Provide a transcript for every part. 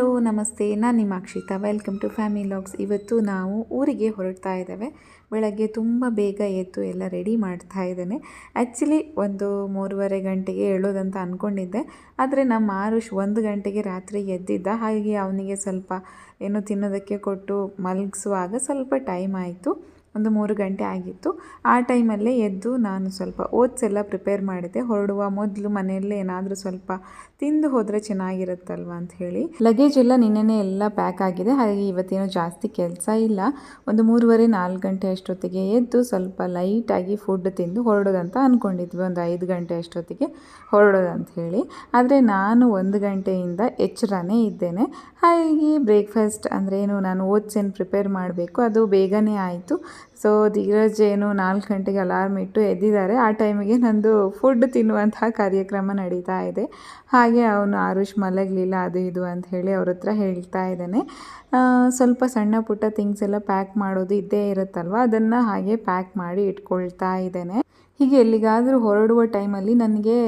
Hello, ನಮಸ್ತೆ. ನಾನು ನಿಮ್ಮ Akshita welcome to family logs ಇವತ್ತು ನಾವು ಊರಿಗೆ ಹೊರಡ್ತಾ ಇದ್ದೇವೆ. ಬೆಳಗ್ಗೆ ತುಂಬ ಬೇಗ ಎದ್ದು ಎಲ್ಲ ರೆಡಿ ಮಾಡ್ತಾ ಇದ್ದೇನೆ. ಆ್ಯಕ್ಚುಲಿ ಒಂದು ಮೂರುವರೆ ಗಂಟೆಗೆ ಹೇಳೋದಂತ ಅಂದ್ಕೊಂಡಿದ್ದೆ ಆದರೆ ನಮ್ಮ ಆರುಷ್ ಒಂದು ಗಂಟೆಗೆ ರಾತ್ರಿ ಎದ್ದಿದ್ದ. ಹಾಗೆ ಅವನಿಗೆ ಸ್ವಲ್ಪ ಏನೋ ತಿನ್ನೋದಕ್ಕೆ ಕೊಟ್ಟು ಮಲಗಿಸುವಾಗ ಸ್ವಲ್ಪ ಟೈಮ್ ಆಯಿತು. ಒಂದು ಮೂರು ಗಂಟೆ ಆಗಿತ್ತು. ಆ ಟೈಮಲ್ಲೇ ಎದ್ದು ನಾನು ಸ್ವಲ್ಪ ಓಟ್ಸ್ ಎಲ್ಲ ಪ್ರಿಪೇರ್ ಮಾಡಿದೆ ಹೊರಡುವ ಮೊದಲು ಮನೆಯಲ್ಲೇ ಏನಾದರೂ ಸ್ವಲ್ಪ ತಿಂದು ಹೋದರೆ ಚೆನ್ನಾಗಿರುತ್ತಲ್ವ ಅಂತ ಹೇಳಿ. ಲಗೇಜ್ ಎಲ್ಲ ನಿನ್ನೆನೇ ಎಲ್ಲ ಪ್ಯಾಕ್ ಆಗಿದೆ. ಹಾಗಾಗಿ ಇವತ್ತೇನೋ ಜಾಸ್ತಿ ಕೆಲಸ ಇಲ್ಲ. ಒಂದು ಮೂರುವರೆ, ನಾಲ್ಕು ಗಂಟೆ ಅಷ್ಟೊತ್ತಿಗೆ ಎದ್ದು ಸ್ವಲ್ಪ ಲೈಟಾಗಿ ಫುಡ್ ತಿಂದು ಹೊರಡೋದಂತ ಅಂದ್ಕೊಂಡಿದ್ವಿ ಒಂದು ಐದು ಗಂಟೆ ಅಷ್ಟೊತ್ತಿಗೆ ಹೊರಡೋದಂತ ಹೇಳಿ. ಆದರೆ ನಾನು ಒಂದು ಗಂಟೆಯಿಂದ ಎಚ್ಚರನೇ ಇದ್ದೇನೆ. ಹಾಗಾಗಿ ಬ್ರೇಕ್ಫಾಸ್ಟ್ ಅಂದರೆ ಏನು, ನಾನು ಓಟ್ಸ್ ಏನು ಪ್ರಿಪೇರ್ ಮಾಡಬೇಕು? ಅದು ಬೇಗನೆ ಆಯಿತು. ಸೊ ಧೀರಜ್ ಏನು ನಾಲ್ಕು ಗಂಟೆಗೆ ಅಲಾರ್ಮ್ ಇಟ್ಟು ಎದ್ದಿದ್ದಾರೆ. ಆ ಟೈಮಿಗೆ ನಂದು ಫುಡ್ ತಿನ್ನುವಂತಹ ಕಾರ್ಯಕ್ರಮ ನಡೀತಾ ಇದೆ. ಹಾಗೆ ಅವನು ಆರುಷ್ ಮಲಗಲಿಲ್ಲ, ಅದು ಇದು ಅಂತ ಹೇಳಿ ಅವ್ರ ಹತ್ರ ಹೇಳ್ತಾ ಇದ್ದಾನೆ. ಸ್ವಲ್ಪ ಸಣ್ಣ ಪುಟ್ಟ ಥಿಂಗ್ಸ್ ಎಲ್ಲ ಪ್ಯಾಕ್ ಮಾಡೋದು ಇದ್ದೇ ಇರುತ್ತಲ್ವ? ಅದನ್ನು ಹಾಗೆ ಪ್ಯಾಕ್ ಮಾಡಿ ಇಟ್ಕೊಳ್ತಾ ಇದ್ದೇನೆ. ಹೀಗೆ ಎಲ್ಲಿಗಾದರೂ ಹೊರಡುವ ಟೈಮಲ್ಲಿ ನನಗೆ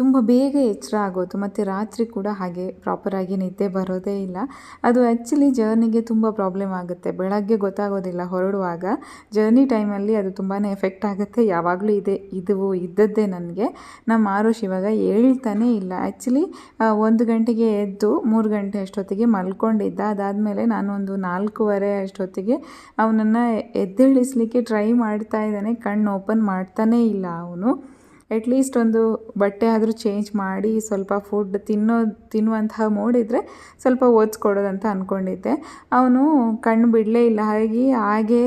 ತುಂಬ ಬೇಗ ಎಚ್ಚರ ಆಗೋದು, ಮತ್ತು ರಾತ್ರಿ ಕೂಡ ಹಾಗೆ ಪ್ರಾಪರಾಗಿ ನಿದ್ದೆ ಬರೋದೇ ಇಲ್ಲ. ಅದು ಆ್ಯಕ್ಚುಲಿ ಜರ್ನಿಗೆ ತುಂಬ ಪ್ರಾಬ್ಲಮ್ ಆಗುತ್ತೆ. ಬೆಳಗ್ಗೆ ಗೊತ್ತಾಗೋದಿಲ್ಲ, ಹೊರಡುವಾಗ ಜರ್ನಿ ಟೈಮಲ್ಲಿ ಅದು ತುಂಬಾ ಎಫೆಕ್ಟ್ ಆಗುತ್ತೆ. ಯಾವಾಗಲೂ ಇದೆ ಇದು ಇದ್ದದ್ದೇ ನನಗೆ. ನಮ್ಮ ಆರೋಶ್ ಇವಾಗ ಹೇಳ್ತಾನೇ ಇಲ್ಲ. ಆ್ಯಕ್ಚುಲಿ ಒಂದು ಗಂಟೆಗೆ ಎದ್ದು ಮೂರು ಗಂಟೆ ಅಷ್ಟೊತ್ತಿಗೆ ಮಲ್ಕೊಂಡಿದ್ದ. ಅದಾದಮೇಲೆ ನಾನು ಒಂದು ನಾಲ್ಕೂವರೆ ಅಷ್ಟೊತ್ತಿಗೆ ಅವನನ್ನು ಎದ್ದೇಳಿಸ್ಲಿಕ್ಕೆ ಟ್ರೈ ಮಾಡ್ತಾ ಇದ್ದಾನೆ. ಕಣ್ಣು ಓಪನ್ ಮಾಡ್ತಾನೇ ಇಲ್ಲ ಅವನು. ಅಟ್ಲೀಸ್ಟ್ ಒಂದು ಬಟ್ಟೆ ಆದರೂ ಚೇಂಜ್ ಮಾಡಿ ಸ್ವಲ್ಪ ಫುಡ್ ತಿನ್ನೋ, ತಿನ್ನುವಂತಹ ಮೂಡಿದರೆ ಸ್ವಲ್ಪ ಓದಿಸ್ಕೊಡೋದಂತ ಅಂದ್ಕೊಂಡಿದ್ದೆ ಅವನು ಕಣ್ಣು ಬಿಡಲೇ ಇಲ್ಲ. ಹಾಗಾಗಿ ಹಾಗೆ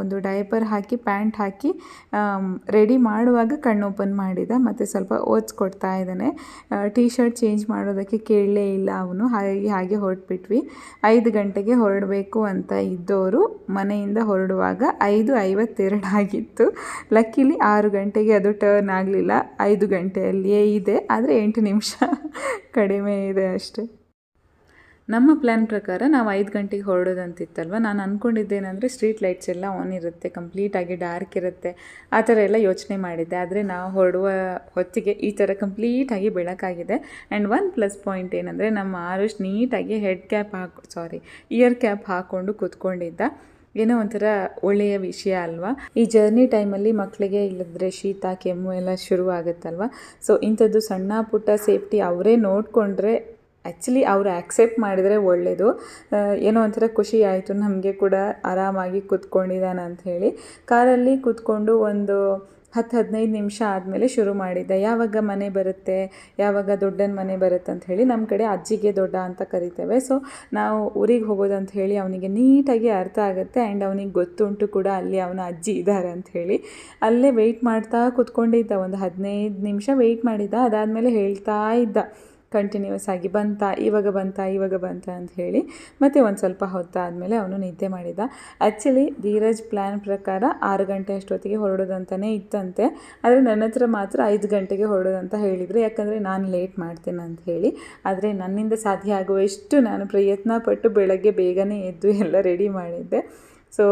ಒಂದು ಡೈಪರ್ ಹಾಕಿ ಪ್ಯಾಂಟ್ ಹಾಕಿ ರೆಡಿ ಮಾಡುವಾಗ ಕಣ್ಣು ಓಪನ್ ಮಾಡಿದ. ಮತ್ತು ಸ್ವಲ್ಪ ಓದಿಸ್ಕೊಡ್ತಾ ಇದ್ದಾನೆ. ಟೀ ಶರ್ಟ್ ಚೇಂಜ್ ಮಾಡೋದಕ್ಕೆ ಕೇಳಲೇ ಇಲ್ಲ ಅವನು. ಹಾಗಾಗಿ ಹಾಗೆ ಹೊರಟ್ಬಿಟ್ವಿ. ಐದು ಗಂಟೆಗೆ ಹೊರಡಬೇಕು ಅಂತ ಇದ್ದವರು ಮನೆಯಿಂದ ಹೊರಡುವಾಗ ಐದು ಐವತ್ತೆರಡು ಆಗಿತ್ತು. ಲಕ್ಕಿಲಿ ಆರು ಗಂಟೆಗೆ ಅದು ಟರ್ನ್ ಆಗಲಿ ಆಗಲಿಲ್ಲ ಐದು ಗಂಟೆಯಲ್ಲಿಯೇ ಇದೆ, ಆದರೆ ಎಂಟು ನಿಮಿಷ ಕಡಿಮೆ ಇದೆ ಅಷ್ಟೇ. ನಮ್ಮ ಪ್ಲ್ಯಾನ್ ಪ್ರಕಾರ ನಾವು ಐದು ಗಂಟೆಗೆ ಹೊರಡೋದಂತಿತ್ತಲ್ವ? ನಾನು ಅಂದ್ಕೊಂಡಿದ್ದೇನೆಂದರೆ ಸ್ಟ್ರೀಟ್ ಲೈಟ್ಸ್ ಎಲ್ಲ ಆನ್ ಇರುತ್ತೆ ಕಂಪ್ಲೀಟಾಗಿ ಡಾರ್ಕ್ ಇರುತ್ತೆ, ಆ ಥರ ಎಲ್ಲ ಯೋಚನೆ ಮಾಡಿದ್ದೆ. ಆದರೆ ನಾವು ಹೊರಡುವ ಹೊತ್ತಿಗೆ ಈ ಥರ ಕಂಪ್ಲೀಟಾಗಿ ಬೆಳಕಾಗಿದೆ. ಆ್ಯಂಡ್ ಒನ್ ಪ್ಲಸ್ ಪಾಯಿಂಟ್ ಏನಂದರೆ ನಮ್ಮ ಆರುಷ್ ನೀಟಾಗಿ ಹೆಡ್ ಕ್ಯಾಪ್ ಹಾಕಿ ಸಾರಿ ಇಯರ್ ಕ್ಯಾಪ್ ಹಾಕ್ಕೊಂಡು ಕೂತ್ಕೊಂಡಿದ್ದ. ಏನೋ ಒಂಥರ ಒಳ್ಳೆಯ ವಿಷಯ ಅಲ್ವಾ? ಈ ಜರ್ನಿ ಟೈಮಲ್ಲಿ ಮಕ್ಕಳಿಗೆ ಇಲ್ಲದ್ರೆ ಶೀತ, ಕೆಮ್ಮು ಎಲ್ಲ ಶುರು ಆಗುತ್ತಲ್ವ? ಸೊ ಇಂಥದ್ದು ಸಣ್ಣ ಪುಟ್ಟ ಸೇಫ್ಟಿ ಅವರೇ ನೋಡಿಕೊಂಡ್ರೆ ಆ್ಯಕ್ಚುಲಿ ಅವರು ಆ್ಯಕ್ಸೆಪ್ಟ್ ಮಾಡಿದರೆ ಒಳ್ಳೆಯದು ಏನೋ ಒಂಥರ ಖುಷಿ ಆಯಿತು, ನಮಗೆ ಕೂಡ ಆರಾಮಾಗಿ ಕೂತ್ಕೊಂಡಿದ್ದಾನೆ ಅಂತ ಹೇಳಿ ಕಾರಲ್ಲಿ ಕೂತ್ಕೊಂಡು ಒಂದು ಹತ್ತು ಹದಿನೈದು ನಿಮಿಷ ಆದಮೇಲೆ ಶುರು ಮಾಡಿದ್ದೆ. ಯಾವಾಗ ಮನೆ ಬರುತ್ತೆ, ಯಾವಾಗ ದೊಡ್ಡನ ಮನೆ ಬರುತ್ತೆ ಅಂತ ಹೇಳಿ ನಮ್ಮ ಕಡೆ ಅಜ್ಜಿಗೆ ದೊಡ್ಡ ಅಂತ ಕರಿತೇವೆ. ಸೊ ನಾವು ಊರಿಗೆ ಹೋಗೋದಂತ ಹೇಳಿ ಅವನಿಗೆ ನೀಟಾಗಿ ಅರ್ಥ ಆಗುತ್ತೆ ಆ್ಯಂಡ್ ಅವನಿಗೆ ಗೊತ್ತುಂಟು ಕೂಡ ಅಲ್ಲಿ ಅವನ ಅಜ್ಜಿ ಇದ್ದಾರೆ ಅಂತ ಹೇಳಿ. ಅಲ್ಲೇ ವೆಯ್ಟ್ ಮಾಡ್ತಾ ಕೂತ್ಕೊಂಡಿದ್ದ. ಒಂದು ಹದಿನೈದು ನಿಮಿಷ ವೆಯ್ಟ್ ಮಾಡಿದ್ದ. ಅದಾದಮೇಲೆ ಹೇಳ್ತಾ ಇದ್ದ. ಕಂಟಿನ್ಯೂಸ್ ಆಗಿ ಬಂತ, ಇವಾಗ ಬಂತ ಇವಾಗ ಬಂತ ಅಂತ ಹೇಳಿ ಮತ್ತೆ ಒಂದು ಸ್ವಲ್ಪ ಹೊತ್ತಾದಮೇಲೆ ಅವನು ನಿದ್ದೆ ಮಾಡಿದ. ಆ್ಯಕ್ಚುಲಿ ಧೀರಜ್ ಪ್ಲ್ಯಾನ್ ಪ್ರಕಾರ ಆರು ಗಂಟೆ ಅಷ್ಟೊತ್ತಿಗೆ ಹೊರಡೋದಂತಲೇ ಇತ್ತಂತೆ. ಆದರೆ ನನ್ನ ಹತ್ರ ಮಾತ್ರ ಐದು ಗಂಟೆಗೆ ಹೊರಡೋದಂತ ಹೇಳಿದರು. ಯಾಕಂದರೆ ನಾನು ಲೇಟ್ ಮಾಡ್ತೇನೆ ಅಂತ ಹೇಳಿ. ಆದರೆ ನನ್ನಿಂದ ಸಾಧ್ಯ ಆಗುವಷ್ಟು ನಾನು ಪ್ರಯತ್ನ ಪಟ್ಟು ಬೆಳಗ್ಗೆ ಬೇಗನೆ ಎದ್ದು ಎಲ್ಲ ರೆಡಿ ಮಾಡಿದ್ದೆ. ಸೊ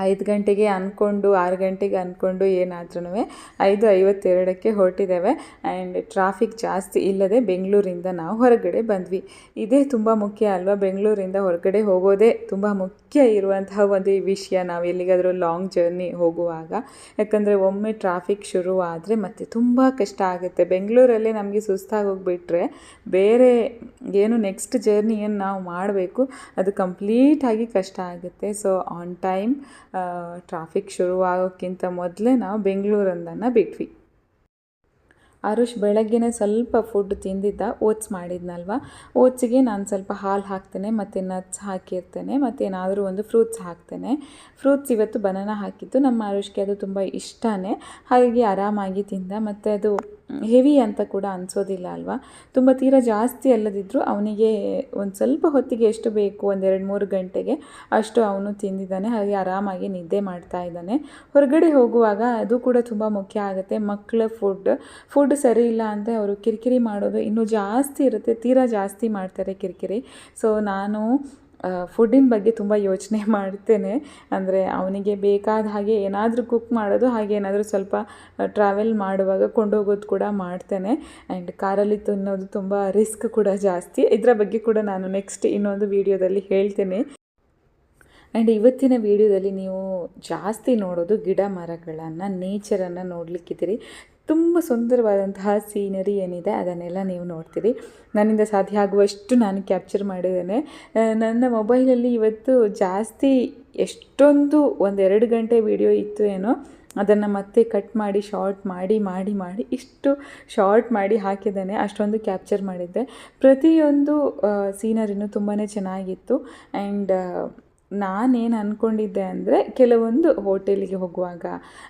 ಐದು ಗಂಟೆಗೆ ಅಂದ್ಕೊಂಡು ಆರು ಗಂಟೆಗೆ ಅಂದ್ಕೊಂಡು ಏನಾದ್ರೂ ಐದು ಐವತ್ತೆರಡಕ್ಕೆ ಹೊರಟಿದ್ದೇವೆ. ಆ್ಯಂಡ್ ಟ್ರಾಫಿಕ್ ಜಾಸ್ತಿ ಇಲ್ಲದೆ ಬೆಂಗಳೂರಿಂದ ನಾವು ಹೊರಗಡೆ ಬಂದ್ವಿ. ಇದೇ ತುಂಬ ಮುಖ್ಯ ಅಲ್ವಾ? ಬೆಂಗಳೂರಿಂದ ಹೊರಗಡೆ ಹೋಗೋದೇ ತುಂಬ ಮುಖ್ಯ ಇರುವಂತಹ ಒಂದು ವಿಷಯ. ನಾವು ಎಲ್ಲಿಗಾದರೂ ಲಾಂಗ್ ಜರ್ನಿ ಹೋಗುವಾಗ. ಯಾಕಂದರೆ ಒಮ್ಮೆ ಟ್ರಾಫಿಕ್ ಶುರುವಾದರೆ ಮತ್ತೆ ತುಂಬ ಕಷ್ಟ ಆಗುತ್ತೆ. ಬೆಂಗಳೂರಲ್ಲೇ ನಮಗೆ ಸುಸ್ತಾಗಿ ಹೋಗಿಬಿಟ್ರೆ ಬೇರೆ ಏನು ನೆಕ್ಸ್ಟ್ ಜರ್ನಿಯನ್ನು ನಾವು ಮಾಡಬೇಕು. ಅದು ಕಂಪ್ಲೀಟಾಗಿ ಕಷ್ಟ ಆಗುತ್ತೆ. ಸೊ, ಆನ್ ಟೈಮ್ ಟ್ರಾಫಿಕ್ ಶುರುವಾಗೋಕ್ಕಿಂತ ಮೊದಲೇ ನಾವು ಬೆಂಗಳೂರಂದನ್ನು ಬಿಟ್ವಿ. ಅರುಷ್ ಬೆಳಗ್ಗೆನೇ ಸ್ವಲ್ಪ ಫುಡ್ ತಿಂದಿದ್ದ, ಓಟ್ಸ್ ಮಾಡಿದ್ನಲ್ವ? ಓಟ್ಸಿಗೆ ನಾನು ಸ್ವಲ್ಪ ಹಾಲು ಹಾಕ್ತೇನೆ, ಮತ್ತು ನಟ್ಸ್ ಹಾಕಿರ್ತೇನೆ, ಮತ್ತು ಏನಾದರೂ ಒಂದು ಫ್ರೂಟ್ಸ್ ಹಾಕ್ತೇನೆ. ಫ್ರೂಟ್ಸ್ ಇವತ್ತು ಬನಾನ ಹಾಕಿದ್ದು, ನಮ್ಮ ಅರುಷ್ಗೆ ಅದು ತುಂಬ ಇಷ್ಟನೇ. ಹಾಗಾಗಿ ಆರಾಮಾಗಿ ತಿಂದ, ಮತ್ತು ಅದು ಹೆವಿ ಅಂತ ಕೂಡ ಅನಿಸೋದಿಲ್ಲ ಅಲ್ವಾ? ತುಂಬ ತೀರಾ ಜಾಸ್ತಿ ಅಲ್ಲದಿದ್ದರೂ ಅವನಿಗೆ ಒಂದು ಸ್ವಲ್ಪ ಹೊತ್ತಿಗೆ ಎಷ್ಟು ಬೇಕು ಒಂದೆರಡು ಮೂರು ಗಂಟೆಗೆ ಅಷ್ಟು ಅವನು ತಿಂದಿದ್ದಾನೆ, ಹಾಗೆ ಆರಾಮಾಗಿ ನಿದ್ದೆ ಮಾಡ್ತಾ ಇದ್ದಾನೆ. ಹೊರಗಡೆ ಹೋಗುವಾಗ ಅದು ಕೂಡ ತುಂಬ ಮುಖ್ಯ ಆಗುತ್ತೆ. ಮಕ್ಕಳ ಫುಡ್ ಫುಡ್ ಸರಿ ಇಲ್ಲ ಅಂತ ಅವರು ಕಿರಿಕಿರಿ ಮಾಡೋದು ಇನ್ನೂ ಜಾಸ್ತಿ ಇರುತ್ತೆ, ತೀರಾ ಜಾಸ್ತಿ ಮಾಡ್ತಾರೆ ಕಿರಿಕಿರಿ. ಸೊ ನಾನು ಫುಡ್ಡಿನ ಬಗ್ಗೆ ತುಂಬ ಯೋಚನೆ ಮಾಡ್ತೇನೆ. ಅಂದರೆ ಅವನಿಗೆ ಬೇಕಾದ ಹಾಗೆ ಏನಾದರೂ ಕುಕ್ ಮಾಡೋದು, ಹಾಗೆ ಏನಾದರೂ ಸ್ವಲ್ಪ ಟ್ರಾವೆಲ್ ಮಾಡುವಾಗ ಕೊಂಡೋಗೋದು ಕೂಡ ಮಾಡ್ತೇನೆ. ಆ್ಯಂಡ್ ಕಾರಲ್ಲಿ ತಿನ್ನೋದು ತುಂಬ ರಿಸ್ಕ್ ಕೂಡ ಜಾಸ್ತಿ. ಇದರ ಬಗ್ಗೆ ಕೂಡ ನಾನು ನೆಕ್ಸ್ಟ್ ಇನ್ನೊಂದು ವಿಡಿಯೋದಲ್ಲಿ ಹೇಳ್ತೇನೆ. ಆ್ಯಂಡ್ ಇವತ್ತಿನ ವಿಡಿಯೋದಲ್ಲಿ ನೀವು ಜಾಸ್ತಿ ನೋಡೋದು ಗಿಡ ಮರಗಳನ್ನು ನೇಚರನ್ನು ನೋಡಲಿಕ್ಕಿದ್ದೀರಿ. ತುಂಬ ಸುಂದರವಾದಂತಹ ಸೀನರಿ ಏನಿದೆ, ಅದನ್ನೆಲ್ಲ ನೀವು ನೋಡ್ತೀರಿ. ನನ್ನಿಂದ ಸಾಧ್ಯ ಆಗುವಷ್ಟು ನಾನು ಕ್ಯಾಪ್ಚರ್ ಮಾಡಿದ್ದೇನೆ. ನನ್ನ ಮೊಬೈಲಲ್ಲಿ ಇವತ್ತು ಜಾಸ್ತಿ ಎಷ್ಟೊಂದು ಒಂದೆರಡು ಗಂಟೆ ವಿಡಿಯೋ ಇತ್ತು ಏನೋ, ಅದನ್ನು ಮತ್ತೆ ಕಟ್ ಮಾಡಿ, ಶಾರ್ಟ್ ಮಾಡಿ ಮಾಡಿ ಮಾಡಿ ಇಷ್ಟು ಶಾರ್ಟ್ ಮಾಡಿ ಹಾಕಿದ್ದೇನೆ, ಅಷ್ಟೊಂದು ಕ್ಯಾಪ್ಚರ್ ಮಾಡಿದ್ದೆ. ಪ್ರತಿಯೊಂದು ಸೀನರಿನೂ ತುಂಬಾ ಚೆನ್ನಾಗಿತ್ತು. ಆ್ಯಂಡ್ ನಾನೇನು ಅಂದ್ಕೊಂಡಿದ್ದೆ ಅಂದರೆ ಕೆಲವೊಂದು ಹೋಟೆಲಿಗೆ ಹೋಗುವಾಗ,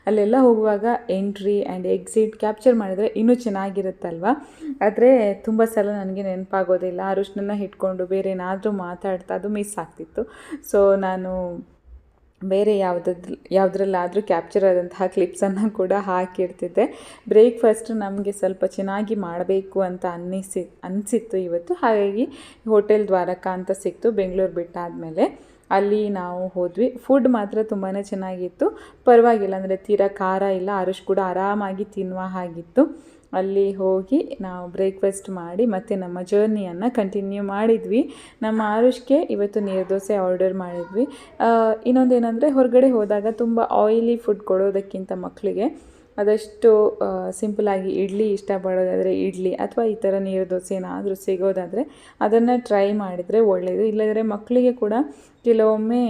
ಅಲ್ಲೆಲ್ಲ ಹೋಗುವಾಗ ಎಂಟ್ರಿ ಆ್ಯಂಡ್ ಎಕ್ಸಿಟ್ ಕ್ಯಾಪ್ಚರ್ ಮಾಡಿದರೆ ಇನ್ನೂ ಚೆನ್ನಾಗಿರುತ್ತಲ್ವ? ಆದರೆ ತುಂಬ ಸಲ ನನಗೆ ನೆನಪಾಗೋದಿಲ್ಲ. ಅರುಷ್ಣನ ಇಟ್ಕೊಂಡು ಬೇರೆ ಏನಾದರೂ ಮಾತಾಡ್ತಾ ಅದು ಮಿಸ್ ಆಗ್ತಿತ್ತು. ಸೊ ನಾನು ಬೇರೆ ಯಾವುದ್ರಲ್ಲಿ ಯಾವುದ್ರಲ್ಲಾದರೂ ಕ್ಯಾಪ್ಚರ್ ಆದಂತಹ ಕ್ಲಿಪ್ಸನ್ನು ಕೂಡ ಹಾಕಿರ್ತಿದ್ದೆ. ಬ್ರೇಕ್ಫಾಸ್ಟ್ ನಮಗೆ ಸ್ವಲ್ಪ ಚೆನ್ನಾಗಿ ಮಾಡಬೇಕು ಅಂತ ಅನ್ನಿಸಿ, ಅನಿಸಿತ್ತು ಇವತ್ತು. ಹಾಗಾಗಿ ಹೋಟೆಲ್ ದ್ವಾರಕ ಅಂತ ಸಿಕ್ತು, ಬೆಂಗಳೂರು ಬಿಟ್ಟಾದಮೇಲೆ. ಅಲ್ಲಿ ನಾವು ಹೋದ್ವಿ. ಫುಡ್ ಮಾತ್ರ ತುಂಬಾ ಚೆನ್ನಾಗಿತ್ತು. ಪರವಾಗಿಲ್ಲ, ಅಂದರೆ ತೀರಾ ಖಾರ ಇಲ್ಲ ಅರುಷ್ ಕೂಡ ಆರಾಮಾಗಿ ತಿನ್ನುವ ಹಾಗಿತ್ತು. ಅಲ್ಲಿ ಹೋಗಿ ನಾವು ಬ್ರೇಕ್ಫಾಸ್ಟ್ ಮಾಡಿ, ಮತ್ತು ನಮ್ಮ ಜರ್ನಿಯನ್ನು ಕಂಟಿನ್ಯೂ ಮಾಡಿದ್ವಿ. ನಮ್ಮ ಆರುಷ್ಗೆ ಇವತ್ತು ನೀರು ದೋಸೆ ಆರ್ಡರ್ ಮಾಡಿದ್ವಿ. ಇನ್ನೊಂದೇನೆಂದರೆ, ಹೊರಗಡೆ ಹೋದಾಗ ತುಂಬ ಆಯಿಲಿ ಫುಡ್ ಕೊಡೋದಕ್ಕಿಂತ ಮಕ್ಕಳಿಗೆ ಆದಷ್ಟು ಸಿಂಪಲಾಗಿ ಇಡ್ಲಿ ಇಷ್ಟಪಡೋದಾದರೆ ಇಡ್ಲಿ ಅಥವಾ ಈ ಥರ ನೀರು ದೋಸೆ ಏನಾದರೂ ಸಿಗೋದಾದರೆ ಅದನ್ನು ಟ್ರೈ ಮಾಡಿದರೆ ಒಳ್ಳೆಯದು ಇಲ್ಲದ್ರೆ ಮಕ್ಕಳಿಗೆ ಕೂಡ ಕೆಲವೊಮ್ಮೆ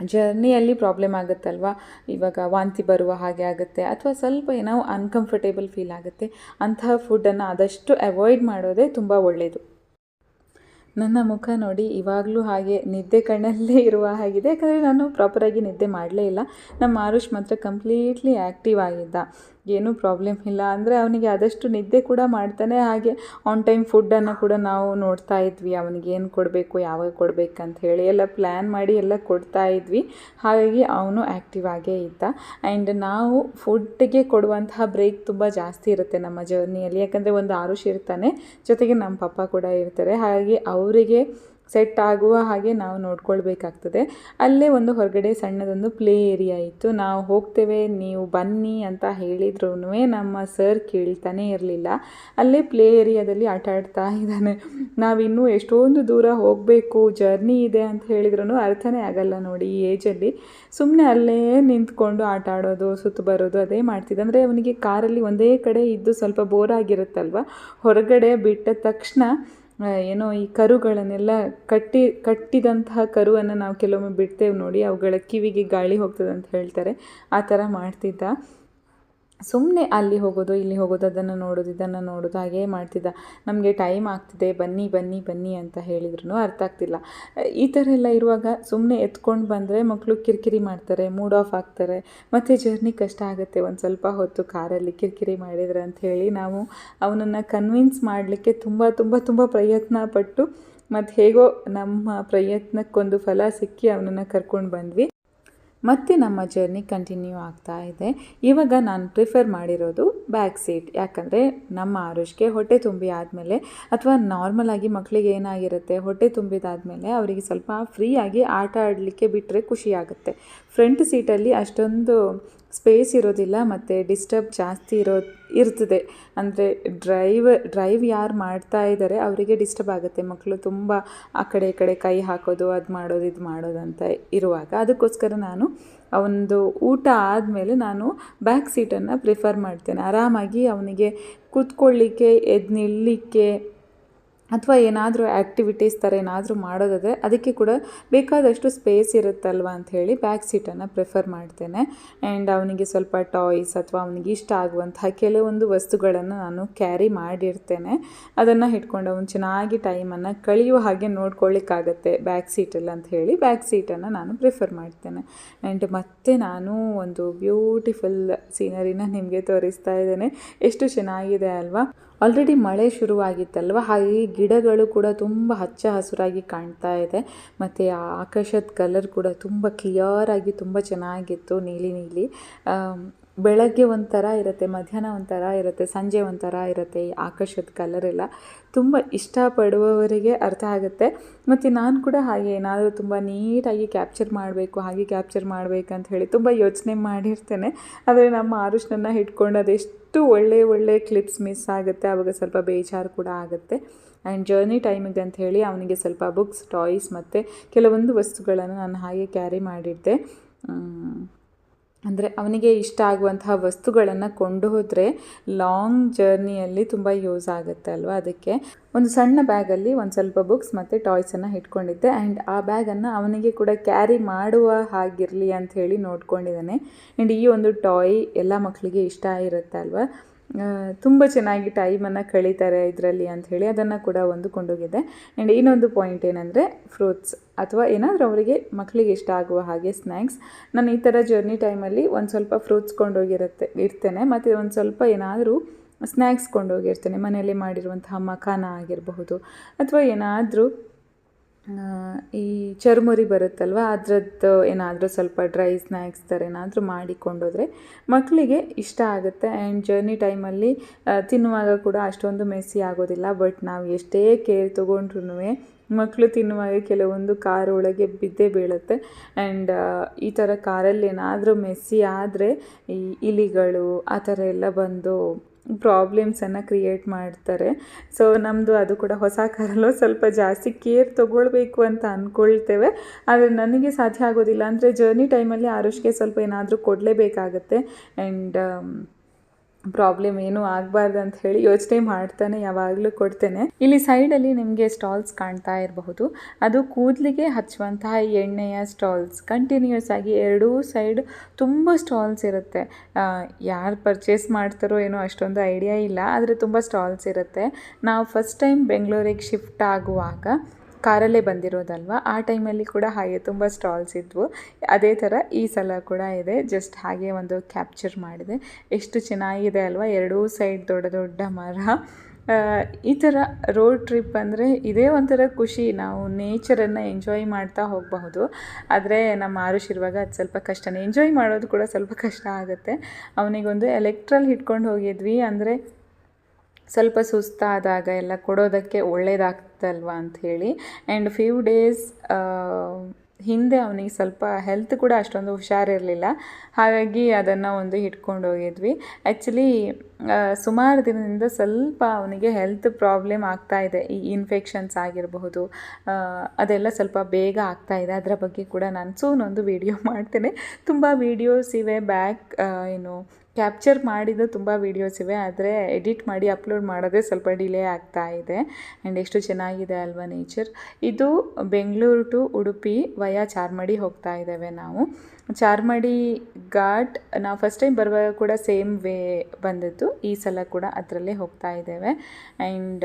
ಜರ್ನಿಯಲ್ಲಿ ಪ್ರಾಬ್ಲಮ್ ಆಗುತ್ತಲ್ವ? ಇವಾಗ ವಾಂತಿ ಬರುವ ಹಾಗೆ ಆಗುತ್ತೆ ಅಥವಾ ಸ್ವಲ್ಪ ಏನೋ ಅನ್ಕಂಫರ್ಟೇಬಲ್ ಫೀಲ್ ಆಗುತ್ತೆ. ಅಂತಹ ಫುಡ್ಡನ್ನು ಆದಷ್ಟು ಅವಾಯ್ಡ್ ಮಾಡೋದೇ ತುಂಬ ಒಳ್ಳೆಯದು ನನ್ನ ಮುಖ ನೋಡಿ ಇವಾಗಲೂ ಹಾಗೆ ನಿದ್ದೆ ಕಣ್ಣಲ್ಲೇ ಇರುವ ಹಾಗಿದೆ. ಯಾಕಂದರೆ ನಾನು ಪ್ರಾಪರಾಗಿ ನಿದ್ದೆ ಮಾಡಲೇ ಇಲ್ಲ. ನಮ್ಮ ಆರುಷ್ ಮಾತ್ರ ಕಂಪ್ಲೀಟ್ಲಿ ಆ್ಯಕ್ಟಿವ್ ಆಗಿದ್ದ. ಏನೂ ಪ್ರಾಬ್ಲಮ್ ಇಲ್ಲ. ಅಂದರೆ ಅವನಿಗೆ ಆದಷ್ಟು ನಿದ್ದೆ ಕೂಡ ಮಾಡ್ತಾನೆ, ಹಾಗೆ ಆನ್ ಟೈಮ್ ಫುಡ್ಡನ್ನು ಕೂಡ ನಾವು ನೋಡ್ತಾ ಇದ್ವಿ. ಅವನಿಗೆ ಏನು ಕೊಡಬೇಕು, ಯಾವಾಗ ಕೊಡಬೇಕಂತ ಹೇಳಿ ಎಲ್ಲ ಪ್ಲ್ಯಾನ್ ಮಾಡಿ ಎಲ್ಲ ಕೊಡ್ತಾ ಇದ್ವಿ. ಹಾಗಾಗಿ ಅವನು ಆ್ಯಕ್ಟಿವ್ ಆಗೇ ಇದ್ದ. ಆ್ಯಂಡ್ ನಾವು ಫುಡ್ಗೆ ಕೊಡುವಂತಹ ಬ್ರೇಕ್ ತುಂಬ ಜಾಸ್ತಿ ಇರುತ್ತೆ ನಮ್ಮ ಜರ್ನಿಯಲ್ಲಿ ಯಾಕಂದರೆ ಒಂದು ಆರುಷ್ ಇರ್ತಾನೆ, ಜೊತೆಗೆ ನಮ್ಮ ಪಪ್ಪ ಕೂಡ ಇರ್ತಾರೆ. ಹಾಗಾಗಿ ಅವರಿಗೆ ಸೆಟ್ ಆಗುವ ಹಾಗೆ ನಾವು ನೋಡ್ಕೊಳ್ಬೇಕಾಗ್ತದೆ. ಅಲ್ಲೇ ಒಂದು ಹೊರಗಡೆ ಸಣ್ಣದೊಂದು ಪ್ಲೇ ಏರಿಯಾ ಇತ್ತು. ನಾವು ಹೋಗ್ತೇವೆ, ನೀವು ಬನ್ನಿ ಅಂತ ಹೇಳಿದ್ರೂ ನಮ್ಮ ಸರ್ ಕೇಳ್ತಾನೆ ಇರಲಿಲ್ಲ. ಅಲ್ಲೇ ಪ್ಲೇ ಏರಿಯಾದಲ್ಲಿ ಆಟ ಆಡ್ತಾ ಇದ್ದಾನೆ. ನಾವಿನ್ನೂ ಎಷ್ಟೊಂದು ದೂರ ಹೋಗಬೇಕು, ಜರ್ನಿ ಇದೆ ಅಂತ ಹೇಳಿದ್ರೂ ಅರ್ಥನೇ ಆಗಲ್ಲ ನೋಡಿ ಈ ಏಜಲ್ಲಿ. ಸುಮ್ಮನೆ ಅಲ್ಲೇ ನಿಂತ್ಕೊಂಡು ಆಟ ಆಡೋದು, ಸುತ್ತು ಬರೋದು ಅದೇ ಮಾಡ್ತಿದ್ದೆ. ಅಂದರೆ ಅವನಿಗೆ ಕಾರಲ್ಲಿ ಒಂದೇ ಕಡೆ ಇದ್ದು ಸ್ವಲ್ಪ ಬೋರ್ ಆಗಿರುತ್ತಲ್ವ? ಹೊರಗಡೆ ಬಿಟ್ಟ ತಕ್ಷಣ ಏನೋ ಈ ಕರುಗಳನ್ನೆಲ್ಲ ಕಟ್ಟಿ, ಕಟ್ಟಿದಂತಹ ಕರುವನ್ನು ನಾವು ಕೆಲವೊಮ್ಮೆ ಬಿಡ್ತೇವೆ ನೋಡಿ. ಅವುಗಳ ಕಿವಿಗೆ ಗಾಳಿ ಹೋಗ್ತದೆ ಅಂತ ಹೇಳ್ತಾರೆ. ಆ ಥರ ಮಾಡ್ತಿದ್ದ. ಸುಮ್ಮನೆ ಅಲ್ಲಿ ಹೋಗೋದು, ಇಲ್ಲಿ ಹೋಗೋದು, ಅದನ್ನು ನೋಡೋದು, ಇದನ್ನು ನೋಡೋದು, ಹಾಗೇ ಮಾಡ್ತಿದ್ದ. ನಮಗೆ ಟೈಮ್ ಆಗ್ತಿದೆ, ಬನ್ನಿ ಬನ್ನಿ ಬನ್ನಿ ಅಂತ ಹೇಳಿದ್ರು ಅರ್ಥ ಆಗ್ತಿಲ್ಲ. ಈ ಥರ ಎಲ್ಲ ಇರುವಾಗ ಸುಮ್ಮನೆ ಎತ್ಕೊಂಡು ಬಂದರೆ ಮಕ್ಕಳು ಕಿರಿಕಿರಿ ಮಾಡ್ತಾರೆ ಮೂಡ್ ಆಫ್ ಆಗ್ತಾರೆ. ಮತ್ತು ಜರ್ನಿ ಕಷ್ಟ ಆಗುತ್ತೆ, ಒಂದು ಸ್ವಲ್ಪ ಹೊತ್ತು ಕಾರಲ್ಲಿ ಕಿರಿಕಿರಿ ಮಾಡಿದ್ರೆ ಹೇಳಿ ನಾವು ಅವನನ್ನು ಕನ್ವಿನ್ಸ್ ಮಾಡಲಿಕ್ಕೆ ತುಂಬ ತುಂಬ ತುಂಬ ಪ್ರಯತ್ನ ಪಟ್ಟು ಮತ್ತು ಹೇಗೋ ನಮ್ಮ ಪ್ರಯತ್ನಕ್ಕೊಂದು ಫಲ ಸಿಕ್ಕಿ ಅವನನ್ನು ಕರ್ಕೊಂಡು ಬಂದ್ವಿ. ಮತ್ತೆ ನಮ್ಮ ಜರ್ನಿ ಕಂಟಿನ್ಯೂ ಆಗ್ತಾ ಇದೆ. ಇವಾಗ ನಾನು ಪ್ರಿಫರ್ ಮಾಡಿರೋದು ಬ್ಯಾಕ್ ಸೀಟ್. ಯಾಕಂದರೆ ನಮ್ಮ ಆರುಷ್ಗೆ ಹೊಟ್ಟೆ ತುಂಬಿ ಆದಮೇಲೆ ಅಥವಾ ನಾರ್ಮಲ್ ಆಗಿ ಮಕ್ಕಳಿಗೆ ಏನಾಗಿರುತ್ತೆ, ಹೊಟ್ಟೆ ತುಂಬಿದಾದಮೇಲೆ ಅವರಿಗೆ ಸ್ವಲ್ಪ ಫ್ರೀಯಾಗಿ ಆಟ ಆಡಲಿಕ್ಕೆ ಬಿಟ್ಟರೆ ಖುಷಿಯಾಗುತ್ತೆ ಫ್ರಂಟ್ ಸೀಟಲ್ಲಿ ಅಷ್ಟೊಂದು ಸ್ಪೇಸ್ ಇರೋದಿಲ್ಲ, ಮತ್ತು ಡಿಸ್ಟರ್ಬ್ ಜಾಸ್ತಿ ಇರೋ, ಇರ್ತದೆ. ಅಂದರೆ ಡ್ರೈವ್ ಡ್ರೈವ್ ಯಾರು ಮಾಡ್ತಾ ಇದ್ದಾರೆ ಅವರಿಗೆ ಡಿಸ್ಟರ್ಬ್ ಆಗುತ್ತೆ. ಮಕ್ಕಳು ತುಂಬ ಆ ಕಡೆ ಈ ಕಡೆ ಕೈ ಹಾಕೋದು, ಅದು ಮಾಡೋದು, ಇದು ಮಾಡೋದು ಅಂತ ಇರುವಾಗ. ಅದಕ್ಕೋಸ್ಕರ ನಾನು ಒಂದು ಊಟ ಆದಮೇಲೆ ನಾನು ಬ್ಯಾಕ್ ಸೀಟನ್ನು ಪ್ರಿಫರ್ ಮಾಡ್ತೇನೆ. ಆರಾಮಾಗಿ ಅವನಿಗೆ ಕೂತ್ಕೊಳ್ಳಿಕ್ಕೆ, ಎದ್ದು ನಿಲ್ಲಲಿಕ್ಕೆ ಅಥವಾ ಏನಾದರೂ ಆ್ಯಕ್ಟಿವಿಟೀಸ್ ಥರ ಏನಾದರೂ ಮಾಡೋದಾದರೆ ಅದಕ್ಕೆ ಕೂಡ ಬೇಕಾದಷ್ಟು ಸ್ಪೇಸ್ ಇರುತ್ತಲ್ವ ಹೇಳಿ ಬ್ಯಾಕ್ ಸೀಟನ್ನು ಪ್ರಿಫರ್ ಮಾಡ್ತೇನೆ. ಆ್ಯಂಡ್ ಅವನಿಗೆ ಸ್ವಲ್ಪ ಟಾಯ್ಸ್ ಅಥವಾ ಅವನಿಗೆ ಇಷ್ಟ ಆಗುವಂತಹ ಕೆಲವೊಂದು ವಸ್ತುಗಳನ್ನು ನಾನು ಕ್ಯಾರಿ ಮಾಡಿರ್ತೇನೆ. ಅದನ್ನು ಇಟ್ಕೊಂಡು ಅವನು ಚೆನ್ನಾಗಿ ಟೈಮನ್ನು ಕಳೆಯುವ ಹಾಗೆ ನೋಡ್ಕೊಳ್ಳಿಕ್ಕಾಗತ್ತೆ ಬ್ಯಾಕ್ ಸೀಟಲ್ಲಿ ಅಂತ ಹೇಳಿ ಬ್ಯಾಕ್ ಸೀಟನ್ನು ನಾನು ಪ್ರಿಫರ್ ಮಾಡ್ತೇನೆ. ಆ್ಯಂಡ್ ಮತ್ತೆ ನಾನು ಒಂದು ಬ್ಯೂಟಿಫುಲ್ ಸೀನರಿನ ನಿಮಗೆ ತೋರಿಸ್ತಾ ಇದ್ದೇನೆ. ಎಷ್ಟು ಚೆನ್ನಾಗಿದೆ ಅಲ್ವಾ? ಆಲ್ರೆಡಿ ಮಳೆ ಶುರುವಾಗಿತ್ತಲ್ವ? ಹಾಗೆ ಗಿಡಗಳು ಕೂಡ ತುಂಬ ಹಚ್ಚ ಹಸುರಾಗಿ ಕಾಣ್ತಾ ಇದೆ. ಮತ್ತು ಆ ಆಕಾಶದ ಕಲರ್ ಕೂಡ ತುಂಬ ಕ್ಲಿಯರಾಗಿ ತುಂಬ ಚೆನ್ನಾಗಿತ್ತು, ನೀಲಿ ನೀಲಿ. ಬೆಳಗ್ಗೆ ಒಂಥರ ಇರುತ್ತೆ, ಮಧ್ಯಾಹ್ನ ಒಂಥರ ಇರುತ್ತೆ, ಸಂಜೆ ಒಂಥರ ಇರುತ್ತೆ, ಈ ಆಕಾಶದ ಕಲರ್ ಎಲ್ಲ ತುಂಬ ಇಷ್ಟಪಡುವವರಿಗೆ ಅರ್ಥ ಆಗುತ್ತೆ. ಮತ್ತು ನಾನು ಕೂಡ ಹಾಗೆ, ಏನಾದರೂ ತುಂಬ ನೀಟಾಗಿ ಕ್ಯಾಪ್ಚರ್ ಮಾಡಬೇಕು, ಹಾಗೆ ಕ್ಯಾಪ್ಚರ್ ಮಾಡಬೇಕಂತ ಹೇಳಿ ತುಂಬ ಯೋಚನೆ ಮಾಡಿರ್ತೇನೆ. ಆದರೆ ನಮ್ಮ ಆರುಷ್ನನ್ನು ಹಿಡ್ಕೊಂಡು ಅದೆಷ್ಟು ಒಳ್ಳೆ ಒಳ್ಳೆ ಕ್ಲಿಪ್ಸ್ ಮಿಸ್ ಆಗುತ್ತೆ ಆವಾಗ ಸ್ವಲ್ಪ ಬೇಜಾರು ಕೂಡ ಆಗುತ್ತೆ. ಆ್ಯಂಡ್ ಜರ್ನಿ ಟೈಮಿಗೆ ಅಂತ ಹೇಳಿ ಅವನಿಗೆ ಸ್ವಲ್ಪ ಬುಕ್ಸ್ ಟಾಯ್ಸ್ ಮತ್ತು ಕೆಲವೊಂದು ವಸ್ತುಗಳನ್ನು ನಾನು ಹಾಗೆ ಕ್ಯಾರಿ ಮಾಡಿದ್ದೆ. ಅಂದರೆ ಅವನಿಗೆ ಇಷ್ಟ ಆಗುವಂತಹ ವಸ್ತುಗಳನ್ನು ಕೊಂಡು ಹೋದರೆ ಲಾಂಗ್ ಜರ್ನಿಯಲ್ಲಿ ತುಂಬ ಯೂಸ್ ಆಗುತ್ತೆ ಅಲ್ವಾ ಅದಕ್ಕೆ. ಒಂದು ಸಣ್ಣ ಬ್ಯಾಗಲ್ಲಿ ಒಂದು ಸ್ವಲ್ಪ ಬುಕ್ಸ್ ಮತ್ತು ಟಾಯ್ಸನ್ನು ಇಟ್ಕೊಂಡಿದ್ದೆ ಆ್ಯಂಡ್ ಆ ಬ್ಯಾಗನ್ನು ಅವನಿಗೆ ಕೂಡ ಕ್ಯಾರಿ ಮಾಡುವ ಹಾಗಿರಲಿ ಅಂತ ಹೇಳಿ ನೋಡ್ಕೊಂಡಿದ್ದಾನೆ. ಆ್ಯಂಡ್ ಈ ಒಂದು ಟಾಯ್ ಎಲ್ಲ ಮಕ್ಕಳಿಗೆ ಇಷ್ಟ ಇರುತ್ತೆ ಅಲ್ವಾ? ತುಂಬ ಚೆನ್ನಾಗಿ ಟೈಮನ್ನು ಕಳೀತಾರೆ ಇದರಲ್ಲಿ ಅಂಥೇಳಿ ಅದನ್ನು ಕೂಡ ಒಂದು ಕೊಂಡೋಗಿದೆ ಆ್ಯಂಡ್ ಇನ್ನೊಂದು ಪಾಯಿಂಟ್ ಏನಂದರೆ ಫ್ರೂಟ್ಸ್ ಅಥವಾ ಏನಾದರೂ ಅವರಿಗೆ ಮಕ್ಕಳಿಗೆ ಇಷ್ಟ ಆಗುವ ಹಾಗೆ ಸ್ನ್ಯಾಕ್ಸ್ ನಾನು ಈ ಥರ ಜರ್ನಿ ಟೈಮಲ್ಲಿ ಒಂದು ಸ್ವಲ್ಪ ಫ್ರೂಟ್ಸ್ ಕೊಂಡೋಗಿರುತ್ತೆ, ಇರ್ತೇನೆ. ಮತ್ತು ಒಂದು ಸ್ವಲ್ಪ ಏನಾದರೂ ಸ್ನ್ಯಾಕ್ಸ್ ಕೊಂಡೋಗಿರ್ತೇನೆ. ಮನೆಯಲ್ಲಿ ಮಾಡಿರುವಂತಹ ಮಖಾನ ಆಗಿರಬಹುದು ಅಥವಾ ಏನಾದರೂ ಈ ಚರ್ಮುರಿ ಬರುತ್ತಲ್ವ, ಅದರದ್ದು ಏನಾದರೂ ಸ್ವಲ್ಪ ಡ್ರೈ ಸ್ನ್ಯಾಕ್ಸ್ ಥರ ಏನಾದರೂ ಮಾಡಿಕೊಂಡೋದ್ರೆ ಮಕ್ಕಳಿಗೆ ಇಷ್ಟ ಆಗುತ್ತೆ. ಆ್ಯಂಡ್ ಜರ್ನಿ ಟೈಮಲ್ಲಿ ತಿನ್ನುವಾಗ ಕೂಡ ಅಷ್ಟೊಂದು ಮೆಸ್ಸಿ ಆಗೋದಿಲ್ಲ. ಬಟ್ ನಾವು ಎಷ್ಟೇ ಕೇರ್ ತೊಗೊಂಡ್ರು ಮಕ್ಕಳು ತಿನ್ನುವಾಗ ಕೆಲವೊಂದು ಕಾರ್ ಒಳಗೆ ಬಿದ್ದೇ ಬೀಳುತ್ತೆ. ಆ್ಯಂಡ್ ಈ ಥರ ಕಾರಲ್ಲಿ ಏನಾದರೂ ಮೆಸ್ಸಿ ಆದರೆ ಈ ಇಲಿಗಳು ಆ ಥರ ಎಲ್ಲ ಬಂದು ಪ್ರಾಬ್ಲಮ್ಸನ್ನು ಕ್ರಿಯೇಟ್ ಮಾಡ್ತಾರೆ. ಸೊ ನಮ್ಮದು ಅದು ಕೂಡ ಹೊಸ ಕಾರಲ್ಲೂ ಸ್ವಲ್ಪ ಜಾಸ್ತಿ ಕೇರ್ ತೊಗೊಳ್ಬೇಕು ಅಂತ ಅಂದ್ಕೊಳ್ತೇವೆ ಆದರೆ ನನಗೆ ಸಾಧ್ಯ ಆಗೋದಿಲ್ಲ. ಅಂದರೆ ಜರ್ನಿ ಟೈಮಲ್ಲಿ ಆರುಷ್ಗೆ ಸ್ವಲ್ಪ ಏನಾದರೂ ಕೊಡಲೇಬೇಕಾಗತ್ತೆ. ಆ್ಯಂಡ್ ಪ್ರಾಬ್ಲಮ್ ಏನೂ ಆಗಬಾರ್ದು ಅಂತ ಹೇಳಿ ಯೋಚನೆ ಮಾಡ್ತಾನೆ, ಯಾವಾಗಲೂ ಕೊಡ್ತೇನೆ. ಇಲ್ಲಿ ಸೈಡಲ್ಲಿ ನಿಮಗೆ ಸ್ಟಾಲ್ಸ್ ಕಾಣ್ತಾ ಇರಬಹುದು. ಅದು ಕೂದಲಿಗೆ ಹಚ್ಚುವಂತಹ ಎಣ್ಣೆಯ ಸ್ಟಾಲ್ಸ್. ಕಂಟಿನ್ಯೂಸ್ ಆಗಿ ಎರಡೂ ಸೈಡ್ ತುಂಬ ಸ್ಟಾಲ್ಸ್ ಇರುತ್ತೆ. ಯಾರು ಪರ್ಚೇಸ್ ಮಾಡ್ತಾರೋ ಏನೋ ಅಷ್ಟೊಂದು ಐಡಿಯಾ ಇಲ್ಲ, ಆದರೆ ತುಂಬ ಸ್ಟಾಲ್ಸ್ ಇರುತ್ತೆ. ನಾವು ಫಸ್ಟ್ ಟೈಮ್ ಬೆಂಗಳೂರಿಗೆ ಶಿಫ್ಟ್ ಆಗುವಾಗ ಕಾರಲ್ಲೇ ಬಂದಿರೋದಲ್ವಾ? ಆ ಟೈಮಲ್ಲಿ ಕೂಡ ಹಾಗೆ ತುಂಬ ಸ್ಟಾಲ್ಸ್ ಇದ್ವು. ಅದೇ ಥರ ಈ ಸಲ ಕೂಡ ಇದೆ. ಜಸ್ಟ್ ಹಾಗೆ ಒಂದು ಕ್ಯಾಪ್ಚರ್ ಮಾಡಿದೆ. ಎಷ್ಟು ಚೆನ್ನಾಗಿದೆ ಅಲ್ವಾ? ಎರಡೂ ಸೈಡ್ ದೊಡ್ಡ ದೊಡ್ಡ ಮರ. ಈ ಥರ ರೋಡ್ ಟ್ರಿಪ್ ಅಂದರೆ ಇದೇ ಒಂಥರ ಖುಷಿ. ನಾವು ನೇಚರನ್ನು ಎಂಜಾಯ್ ಮಾಡ್ತಾ ಹೋಗಬಹುದು. ಆದರೆ ನಮ್ಮ ಆರುಷ್ ಇರುವಾಗ ಅದು ಸ್ವಲ್ಪ ಕಷ್ಟನೇ. ಎಂಜಾಯ್ ಮಾಡೋದು ಕೂಡ ಸ್ವಲ್ಪ ಕಷ್ಟ ಆಗುತ್ತೆ. ಅವನಿಗೊಂದು ಎಲೆಕ್ಟ್ರಲ್ ಹಿಡ್ಕೊಂಡು ಹೋಗಿದ್ವಿ. ಅಂದರೆ ಸ್ವಲ್ಪ ಸುಸ್ತಾದಾಗ ಎಲ್ಲ ಕೊಡೋದಕ್ಕೆ ಒಳ್ಳೆಯದಾಗ್ತಲ್ವ ಅಂಥೇಳಿ ಆ್ಯಂಡ್ ಫ್ಯೂ ಡೇಸ್ ಹಿಂದೆ ಅವನಿಗೆ ಸ್ವಲ್ಪ ಹೆಲ್ತ್ ಕೂಡ ಅಷ್ಟೊಂದು ಹುಷಾರಿರಲಿಲ್ಲ. ಹಾಗಾಗಿ ಅದನ್ನು ಒಂದು ಇಟ್ಕೊಂಡು ಹೋಗಿದ್ವಿ. ಆ್ಯಕ್ಚುಲಿ ಸುಮಾರು ದಿನದಿಂದ ಸ್ವಲ್ಪ ಅವನಿಗೆ ಹೆಲ್ತ್ ಪ್ರಾಬ್ಲಮ್ ಆಗ್ತಾ ಇದೆ. ಈ ಇನ್ಫೆಕ್ಷನ್ಸ್ ಆಗಿರಬಹುದು ಅದೆಲ್ಲ ಸ್ವಲ್ಪ ಬೇಗ ಆಗ್ತಾ ಇದೆ. ಅದರ ಬಗ್ಗೆ ಕೂಡ ನಾನು ಸೂನೊಂದು ವಿಡಿಯೋ ಮಾಡ್ತೇನೆ. ತುಂಬ ವೀಡಿಯೋಸ್ ಇವೆ. ಬ್ಯಾಕ್ ಏನು ಕ್ಯಾಪ್ಚರ್ ಮಾಡಿದ ತುಂಬ ವೀಡಿಯೋಸ್ ಇವೆ, ಆದರೆ ಎಡಿಟ್ ಮಾಡಿ ಅಪ್ಲೋಡ್ ಮಾಡೋದೇ ಸ್ವಲ್ಪ ಡಿಲೇ ಆಗ್ತಾ ಇದೆ. ಆ್ಯಂಡ್ ಎಷ್ಟು ಚೆನ್ನಾಗಿದೆ ಅಲ್ವಾ ನೇಚರ್ ಇದು ಬೆಂಗಳೂರು ಟು ಉಡುಪಿ ವಯಾ ಚಾರ್ಮಡಿ ಹೋಗ್ತಾ ಇದ್ದೇವೆ ನಾವು. ಚಾರ್ಮಡಿ ಘಾಟ್, ನಾವು ಫಸ್ಟ್ ಟೈಮ್ ಬರುವಾಗ ಕೂಡ ಸೇಮ್ ವೇ ಬಂದಿತ್ತು ಈ ಸಲ ಕೂಡ ಅದರಲ್ಲೇ ಹೋಗ್ತಾ ಇದ್ದೇವೆ. ಆ್ಯಂಡ್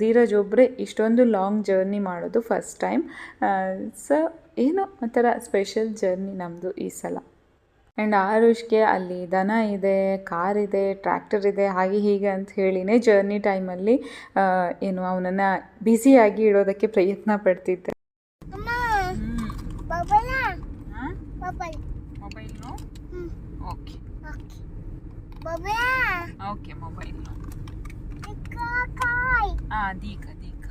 ಧೀರಜ್ ಒಬ್ಬರೇ ಇಷ್ಟೊಂದು ಲಾಂಗ್ ಜರ್ನಿ ಮಾಡೋದು ಫಸ್ಟ್ ಟೈಮ್ ಸೊ ಏನೋ ಒಂಥರ ಸ್ಪೆಷಲ್ ಜರ್ನಿ ನಮ್ಮದು ಈ ಸಲ. ಆ್ಯಂಡ್ ಆರುಷ್ಗೆ ಅಲ್ಲಿ ದನ ಇದೆ ಕಾರ್ ಇದೆ ಟ್ರ್ಯಾಕ್ಟರ್ ಇದೆ ಹಾಗೆ ಹೀಗೆ ಅಂತ ಹೇಳಿನೇ ಜರ್ನಿ ಟೈಮಲ್ಲಿ ಏನು ಅವನನ್ನು ಬ್ಯುಸಿಯಾಗಿ ಇಡೋದಕ್ಕೆ ಪ್ರಯತ್ನ ಪಡ್ತಿದ್ದೆ. ಓಕೆ ಓಕೆ ಮೊಬೈಲ್ ದೀಕ ದೀಕ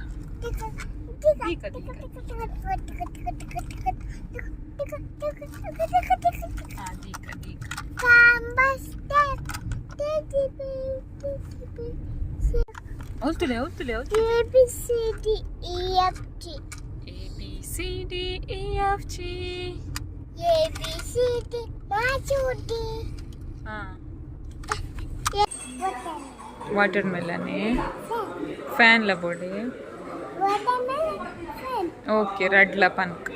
A B C D E F G A B C D E F G A B C D Majudi Watermelon Fan Labode okay ರಡ್ಲ ಪನ್ಕ್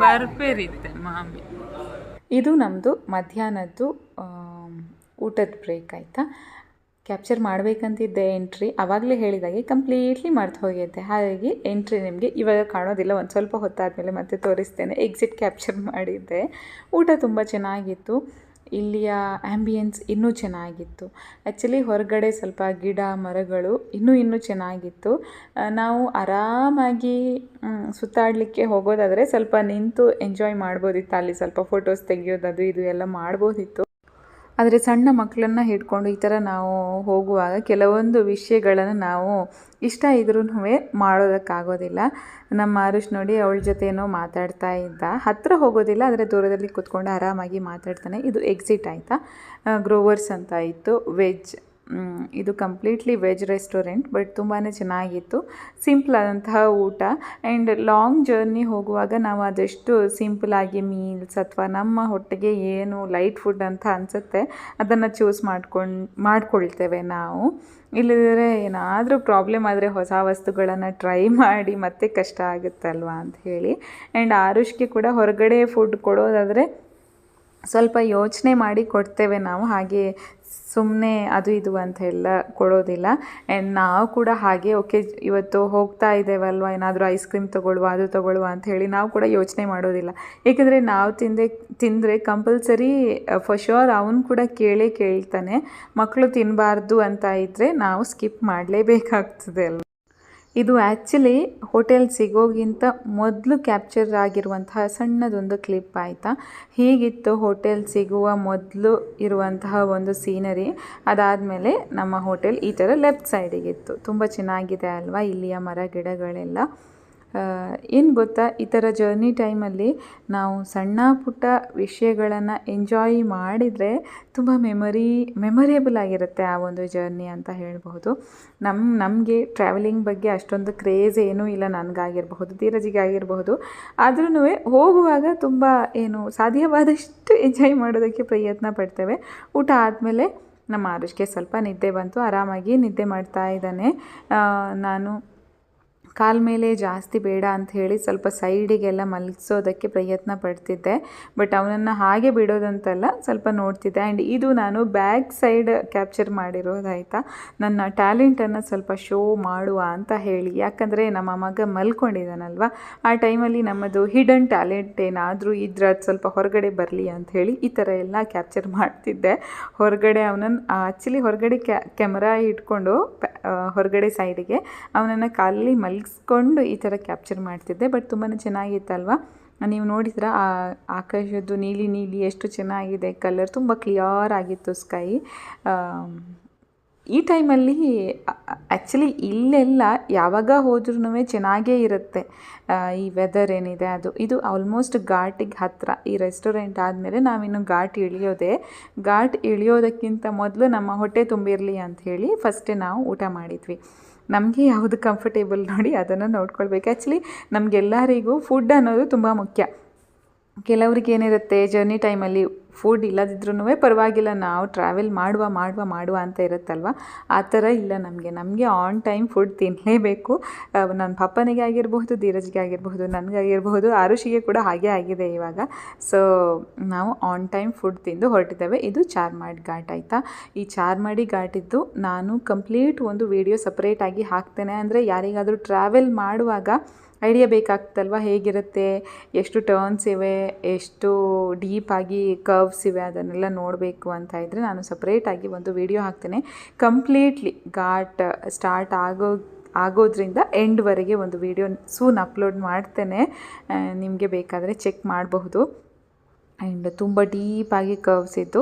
ಬರ್ಪೇರಿತ್ತೆ ಮಾಮಿ. ಇದು ನಮ್ಮದು ಮಧ್ಯಾಹ್ನದ್ದು ಊಟದ ಬ್ರೇಕ್ ಆಯಿತಾ? ಕ್ಯಾಪ್ಚರ್ ಮಾಡಬೇಕಂತಿದ್ದೆ ಎಂಟ್ರಿ ಆವಾಗಲೇ ಹೇಳಿದಾಗೆ ಕಂಪ್ಲೀಟ್ಲಿ ಮರ್ತು ಹೋಗಿದ್ದೆ. ಹಾಗಾಗಿ ಎಂಟ್ರಿ ನಿಮಗೆ ಇವಾಗ ಕಾಣೋದಿಲ್ಲ. ಒಂದು ಸ್ವಲ್ಪ ಹೊತ್ತಾದಮೇಲೆ ಮತ್ತೆ ತೋರಿಸ್ತೇನೆ. ಎಕ್ಸಿಟ್ ಕ್ಯಾಪ್ಚರ್ ಮಾಡಿದ್ದೆ. ಊಟ ತುಂಬ ಚೆನ್ನಾಗಿತ್ತು. ಇಲ್ಲಿಯ ಆ್ಯಂಬಿಯನ್ಸ್ ಇನ್ನೂ ಚೆನ್ನಾಗಿತ್ತು. ಆ್ಯಕ್ಚುಲಿ ಹೊರಗಡೆ ಸ್ವಲ್ಪ ಗಿಡ, ಮರಗಳು ಇನ್ನೂ ಇನ್ನೂ ಚೆನ್ನಾಗಿತ್ತು. ನಾವು ಆರಾಮಾಗಿ ಸುತ್ತಾಡಲಿಕ್ಕೆ ಹೋಗೋದಾದರೆ ಸ್ವಲ್ಪ ನಿಂತು ಎಂಜಾಯ್ ಮಾಡ್ಬೋದಿತ್ತು. ಅಲ್ಲಿ ಸ್ವಲ್ಪ ಫೋಟೋಸ್ ತೆಗೆಯೋದು ಅದು ಇದು ಎಲ್ಲ ಮಾಡ್ಬೋದಿತ್ತು. ಆದರೆ ಸಣ್ಣ ಮಕ್ಕಳನ್ನು ಹಿಡ್ಕೊಂಡು ಈ ಥರ ನಾವು ಹೋಗುವಾಗ ಕೆಲವೊಂದು ವಿಷಯಗಳನ್ನು ನಾವು ಇಷ್ಟ ಇದ್ರೂ ಮಾಡೋದಕ್ಕಾಗೋದಿಲ್ಲ. ನಮ್ಮ ಅರುಷ್ ನೋಡಿ ಅವಳ ಜೊತೆ ಏನೋ ಮಾತಾಡ್ತಾ ಇದ್ದ. ಹತ್ತಿರ ಹೋಗೋದಿಲ್ಲ, ಆದರೆ ದೂರದಲ್ಲಿ ಕೂತ್ಕೊಂಡು ಆರಾಮಾಗಿ ಮಾತಾಡ್ತಾನೆ. ಇದು ಎಕ್ಸಿಟ್ ಆಯಿತಾ? ಗ್ರೋವರ್ಸ್ ಅಂತ ಇತ್ತು. ವೆಜ್ ಇದು ಕಂಪ್ಲೀಟ್ಲಿ ವೆಜ್ ರೆಸ್ಟೋರೆಂಟ್ ಬಟ್ ತುಂಬಾ ಚೆನ್ನಾಗಿತ್ತು. ಸಿಂಪಲ್ ಆದಂತಹ ಊಟ. ಆ್ಯಂಡ್ ಲಾಂಗ್ ಜರ್ನಿ ಹೋಗುವಾಗ ನಾವು ಅದೆಷ್ಟು ಸಿಂಪಲಾಗಿ ಮೀಲ್ಸ್ ಅಥವಾ ನಮ್ಮ ಹೊಟ್ಟೆಗೆ ಏನು ಲೈಟ್ ಫುಡ್ ಅಂತ ಅನಿಸುತ್ತೆ, ಅದನ್ನು ಚೂಸ್ ಮಾಡ್ಕೊಂಡು, ಮಾಡ್ಕೊಳ್ತೇವೆ ನಾವು. ಇಲ್ಲದಿದ್ದರೆ ಏನಾದರೂ ಪ್ರಾಬ್ಲಮ್ ಆದರೆ ಹೊಸ ವಸ್ತುಗಳನ್ನು ಟ್ರೈ ಮಾಡಿ ಮತ್ತೆ ಕಷ್ಟ ಆಗುತ್ತಲ್ವಾ ಅಂತ ಹೇಳಿ. ಆ್ಯಂಡ್ ಆರುಷ್ಗೆ ಕೂಡ ಹೊರಗಡೆ ಫುಡ್ ಕೊಡೋದಾದರೆ ಸ್ವಲ್ಪ ಯೋಚನೆ ಮಾಡಿ ಕೊಡ್ತೇವೆ ನಾವು. ಹಾಗೆ ಸುಮ್ಮನೆ ಅದು ಇದು ಅಂತ ಎಲ್ಲ ಕೊಡೋದಿಲ್ಲ. ಆ್ಯಂಡ್ ನಾವು ಕೂಡ ಹಾಗೆ, ಓಕೆ, ಇವತ್ತು ಹೋಗ್ತಾ ಇದ್ದೇವಲ್ವ? ಏನಾದರೂ ಐಸ್ ಕ್ರೀಮ್ ತೊಗೊಳ್ಳುವ, ಅದು ತೊಗೊಳ್ಳುವ ಅಂತ ಹೇಳಿ ನಾವು ಕೂಡ ಯೋಚನೆ ಮಾಡೋದಿಲ್ಲ. ಏಕೆಂದರೆ ನಾವು ತಿಂದೆ, ತಿಂದರೆ ಕಂಪಲ್ಸರಿ ಫಾರ್ ಶೋರ್ ಅವನು ಕೂಡ ಕೇಳೇ ಕೇಳ್ತಾನೆ. ಮಕ್ಕಳು ತಿನ್ನಬಾರ್ದು ಅಂತ ಇದ್ದರೆ ನಾವು ಸ್ಕಿಪ್ ಮಾಡಲೇಬೇಕಾಗ್ತದೆ ಅಲ್ವ? ಇದು ಆ್ಯಕ್ಚುಲಿ ಹೋಟೆಲ್ ಸಿಗೋಗಿಂತ ಮೊದಲು ಕ್ಯಾಪ್ಚರ್ ಆಗಿರುವಂತಹ ಸಣ್ಣದೊಂದು ಕ್ಲಿಪ್ ಆಯಿತಾ? ಹೀಗಿತ್ತು ಹೋಟೆಲ್ ಸಿಗುವ ಮೊದಲು ಇರುವಂತಹ ಒಂದು ಸೀನರಿ ಅದಾದಮೇಲೆ ನಮ್ಮ ಹೋಟೆಲ್ ಈ ಥರ ಲೆಫ್ಟ್ ಸೈಡಿಗಿತ್ತು ತುಂಬ ಚೆನ್ನಾಗಿದೆ ಅಲ್ವಾ? ಇಲ್ಲಿಯ ಮರ ಗಿಡಗಳೆಲ್ಲ. ಏನು ಗೊತ್ತಾ? ಈ ಥರ ಜರ್ನಿ ಟೈಮಲ್ಲಿ ನಾವು ಸಣ್ಣ ಪುಟ್ಟ ವಿಷಯಗಳನ್ನು ಎಂಜಾಯ್ ಮಾಡಿದರೆ ತುಂಬ ಮೆಮೊರಿ ಮೆಮೊರೇಬಲ್ ಆಗಿರುತ್ತೆ ಆ ಒಂದು ಜರ್ನಿ ಅಂತ ಹೇಳಬಹುದು. ನಮ್ಮ ನಮಗೆ ಟ್ರಾವೆಲಿಂಗ್ ಬಗ್ಗೆ ಅಷ್ಟೊಂದು ಕ್ರೇಜ್ ಏನೂ ಇಲ್ಲ, ನನಗಾಗಿರಬಹುದು ಧೀರಜಿಗೆ ಆಗಿರಬಹುದು ಆದ್ರೂ ಹೋಗುವಾಗ ತುಂಬ ಏನು ಸಾಧ್ಯವಾದಷ್ಟು ಎಂಜಾಯ್ ಮಾಡೋದಕ್ಕೆ ಪ್ರಯತ್ನ ಪಡ್ತೇವೆ. ಊಟ ಆದಮೇಲೆ ನಮ್ಮ ಆರುಷ್ಗೆ ಸ್ವಲ್ಪ ನಿದ್ದೆ ಬಂತು, ಆರಾಮಾಗಿ ನಿದ್ದೆ ಮಾಡ್ತಾ ಇದ್ದಾನೆ. ನಾನು ಕಾಲ ಮೇಲೆ ಜಾಸ್ತಿ ಬೇಡ ಅಂತ ಹೇಳಿ ಸ್ವಲ್ಪ ಸೈಡಿಗೆಲ್ಲ ಮಲಗಿಸೋದಕ್ಕೆ ಪ್ರಯತ್ನ ಪಡ್ತಿದ್ದೆ. ಬಟ್ ಅವನನ್ನು ಹಾಗೆ ಬಿಡೋದಂತಲ್ಲ ಸ್ವಲ್ಪ ನೋಡ್ತಿದ್ದೆ. ಆ್ಯಂಡ್ ಇದು ನಾನು ಬ್ಯಾಕ್ ಸೈಡ್ ಕ್ಯಾಪ್ಚರ್ ಮಾಡಿರೋದಾಯ್ತಾ, ನನ್ನ ಟ್ಯಾಲೆಂಟನ್ನು ಸ್ವಲ್ಪ ಶೋ ಮಾಡುವ ಅಂತ ಹೇಳಿ. ಯಾಕಂದರೆ ನಮ್ಮ ಮಗ ಮಲ್ಕೊಂಡಿದ್ದಾನಲ್ವ? ಆ ಟೈಮಲ್ಲಿ ನಮ್ಮದು ಹಿಡನ್ ಟ್ಯಾಲೆಂಟ್ ಏನಾದರೂ ಇದ್ರೆ ಅದು ಸ್ವಲ್ಪ ಹೊರಗಡೆ ಬರಲಿ ಅಂತ ಹೇಳಿ ಈ ಥರ ಎಲ್ಲ ಕ್ಯಾಪ್ಚರ್ ಮಾಡ್ತಿದ್ದೆ. ಹೊರಗಡೆ ಅವನನ್ನು ಆ್ಯಕ್ಚುಲಿ ಹೊರಗಡೆ ಕ್ಯಾ, ಕ್ಯಾಮರಾ ಇಟ್ಕೊಂಡು ಹೊರಗಡೆ ಸೈಡಿಗೆ ಅವನನ್ನು ಕಾಲಲ್ಲಿ ಮಲಗಿಸ್ಕೊಂಡು ಈ ಥರ ಕ್ಯಾಪ್ಚರ್ ಮಾಡ್ತಿದ್ದೆ, ಬಟ್ ತುಂಬಾ ಚೆನ್ನಾಗಿತ್ತಲ್ವ? ನೀವು ನೋಡಿದ್ರೆ, ಆ ಆಕಾಶದ್ದು ನೀಲಿ ನೀಲಿ ಎಷ್ಟು ಚೆನ್ನಾಗಿದೆ, ಕಲರ್ ತುಂಬ ಕ್ಲಿಯರ್ ಆಗಿತ್ತು ಸ್ಕೈ ಈ ಟೈಮಲ್ಲಿ ಆ್ಯಕ್ಚುಲಿ ಇಲ್ಲೆಲ್ಲ ಯಾವಾಗ ಹೋದ್ರೂ ಚೆನ್ನಾಗೇ ಇರುತ್ತೆ. ಈ ವೆದರ್ ಏನಿದೆ, ಅದು, ಇದು ಆಲ್ಮೋಸ್ಟ್ ಘಾಟಿಗೆ ಹತ್ತಿರ ಈ ರೆಸ್ಟೋರೆಂಟ್ ಆದಮೇಲೆ ನಾವಿನ್ನು ಘಾಟ್ ಇಳಿಯೋದೆ. ಘಾಟ್ ಇಳಿಯೋದಕ್ಕಿಂತ ಮೊದಲು ನಮ್ಮ ಹೊಟ್ಟೆ ತುಂಬಿರಲಿ ಅಂತ ಹೇಳಿ ಫಸ್ಟೇ ನಾವು ಊಟ ಮಾಡಿದ್ವಿ. ನಮಗೆ ಯಾವುದು ಕಂಫರ್ಟೇಬಲ್ ನೋಡಿ ಅದನ್ನು ನೋಡ್ಕೊಳ್ಬೇಕು. ಆ್ಯಕ್ಚುಲಿ ನಮಗೆಲ್ಲರಿಗೂ ಫುಡ್ ಅನ್ನೋದು ತುಂಬ ಮುಖ್ಯ. ಕೆಲವ್ರಿಗೆ ಏನಿರುತ್ತೆ ಜರ್ನಿ ಟೈಮಲ್ಲಿ ಫುಡ್ ಇಲ್ಲದಿದ್ರೂ ಪರವಾಗಿಲ್ಲ, ನಾವು ಟ್ರಾವೆಲ್ ಮಾಡುವ ಮಾಡುವ ಮಾಡುವ ಅಂತ ಇರುತ್ತಲ್ವ? ಆ ಥರ ಇಲ್ಲ ನಮಗೆ. ನಮಗೆ ಆನ್ ಟೈಮ್ ಫುಡ್ ತಿನ್ನಲೇಬೇಕು ನನ್ನ ಪಪ್ಪನಿಗೆ ಆಗಿರಬಹುದು, ಧೀರಜ್ಗೆ ಆಗಿರಬಹುದು ನನಗಾಗಿರಬಹುದು ಆರುಷಿಗೆ ಕೂಡ ಹಾಗೆ ಆಗಿದೆ ಇವಾಗ. ಸೊ ನಾವು ಆನ್ ಟೈಮ್ ಫುಡ್ ತಿಂದು ಹೊರಟಿದ್ದೇವೆ. ಇದು ಚಾರ್ಮಾಡಿ ಘಾಟ್ ಆಯಿತಾ? ಈ ಚಾರ್ಮಾಡಿ ಘಾಟಿದ್ದು ನಾನು ಕಂಪ್ಲೀಟ್ ಒಂದು ವಿಡಿಯೋ ಸಪ್ರೇಟಾಗಿ ಹಾಕ್ತೇನೆ. ಅಂದರೆ ಯಾರಿಗಾದರೂ ಟ್ರಾವೆಲ್ ಮಾಡುವಾಗ ಐಡಿಯಾ ಬೇಕಾಗ್ತಲ್ವ? ಹೇಗಿರುತ್ತೆ? ಎಷ್ಟು ಟರ್ನ್ಸ್ ಇವೆ? ಎಷ್ಟು ಡೀಪಾಗಿ ಕರ್ವ್ಸ್ ಇವೆ, ಅದನ್ನೆಲ್ಲ ನೋಡಬೇಕು ಅಂತ ಇದ್ದರೆ ನಾನು ಸಪ್ರೇಟಾಗಿ ಒಂದು ವಿಡಿಯೋ ಹಾಕ್ತೇನೆ. ಕಂಪ್ಲೀಟ್ಲಿ ಘಾಟ್ ಸ್ಟಾರ್ಟ್ ಆಗೋ, ಆಗೋದ್ರಿಂದ ಎಂಡ್ವರೆಗೆ ಒಂದು ವಿಡಿಯೋ ಸೂನ್ ಅಪ್ಲೋಡ್ ಮಾಡ್ತೇನೆ. ನಿಮಗೆ ಬೇಕಾದರೆ ಚೆಕ್ ಮಾಡಬಹುದು. ಆ್ಯಂಡ್ ತುಂಬ ಡೀಪಾಗಿ ಕರ್ವ್ಸ್ ಇತ್ತು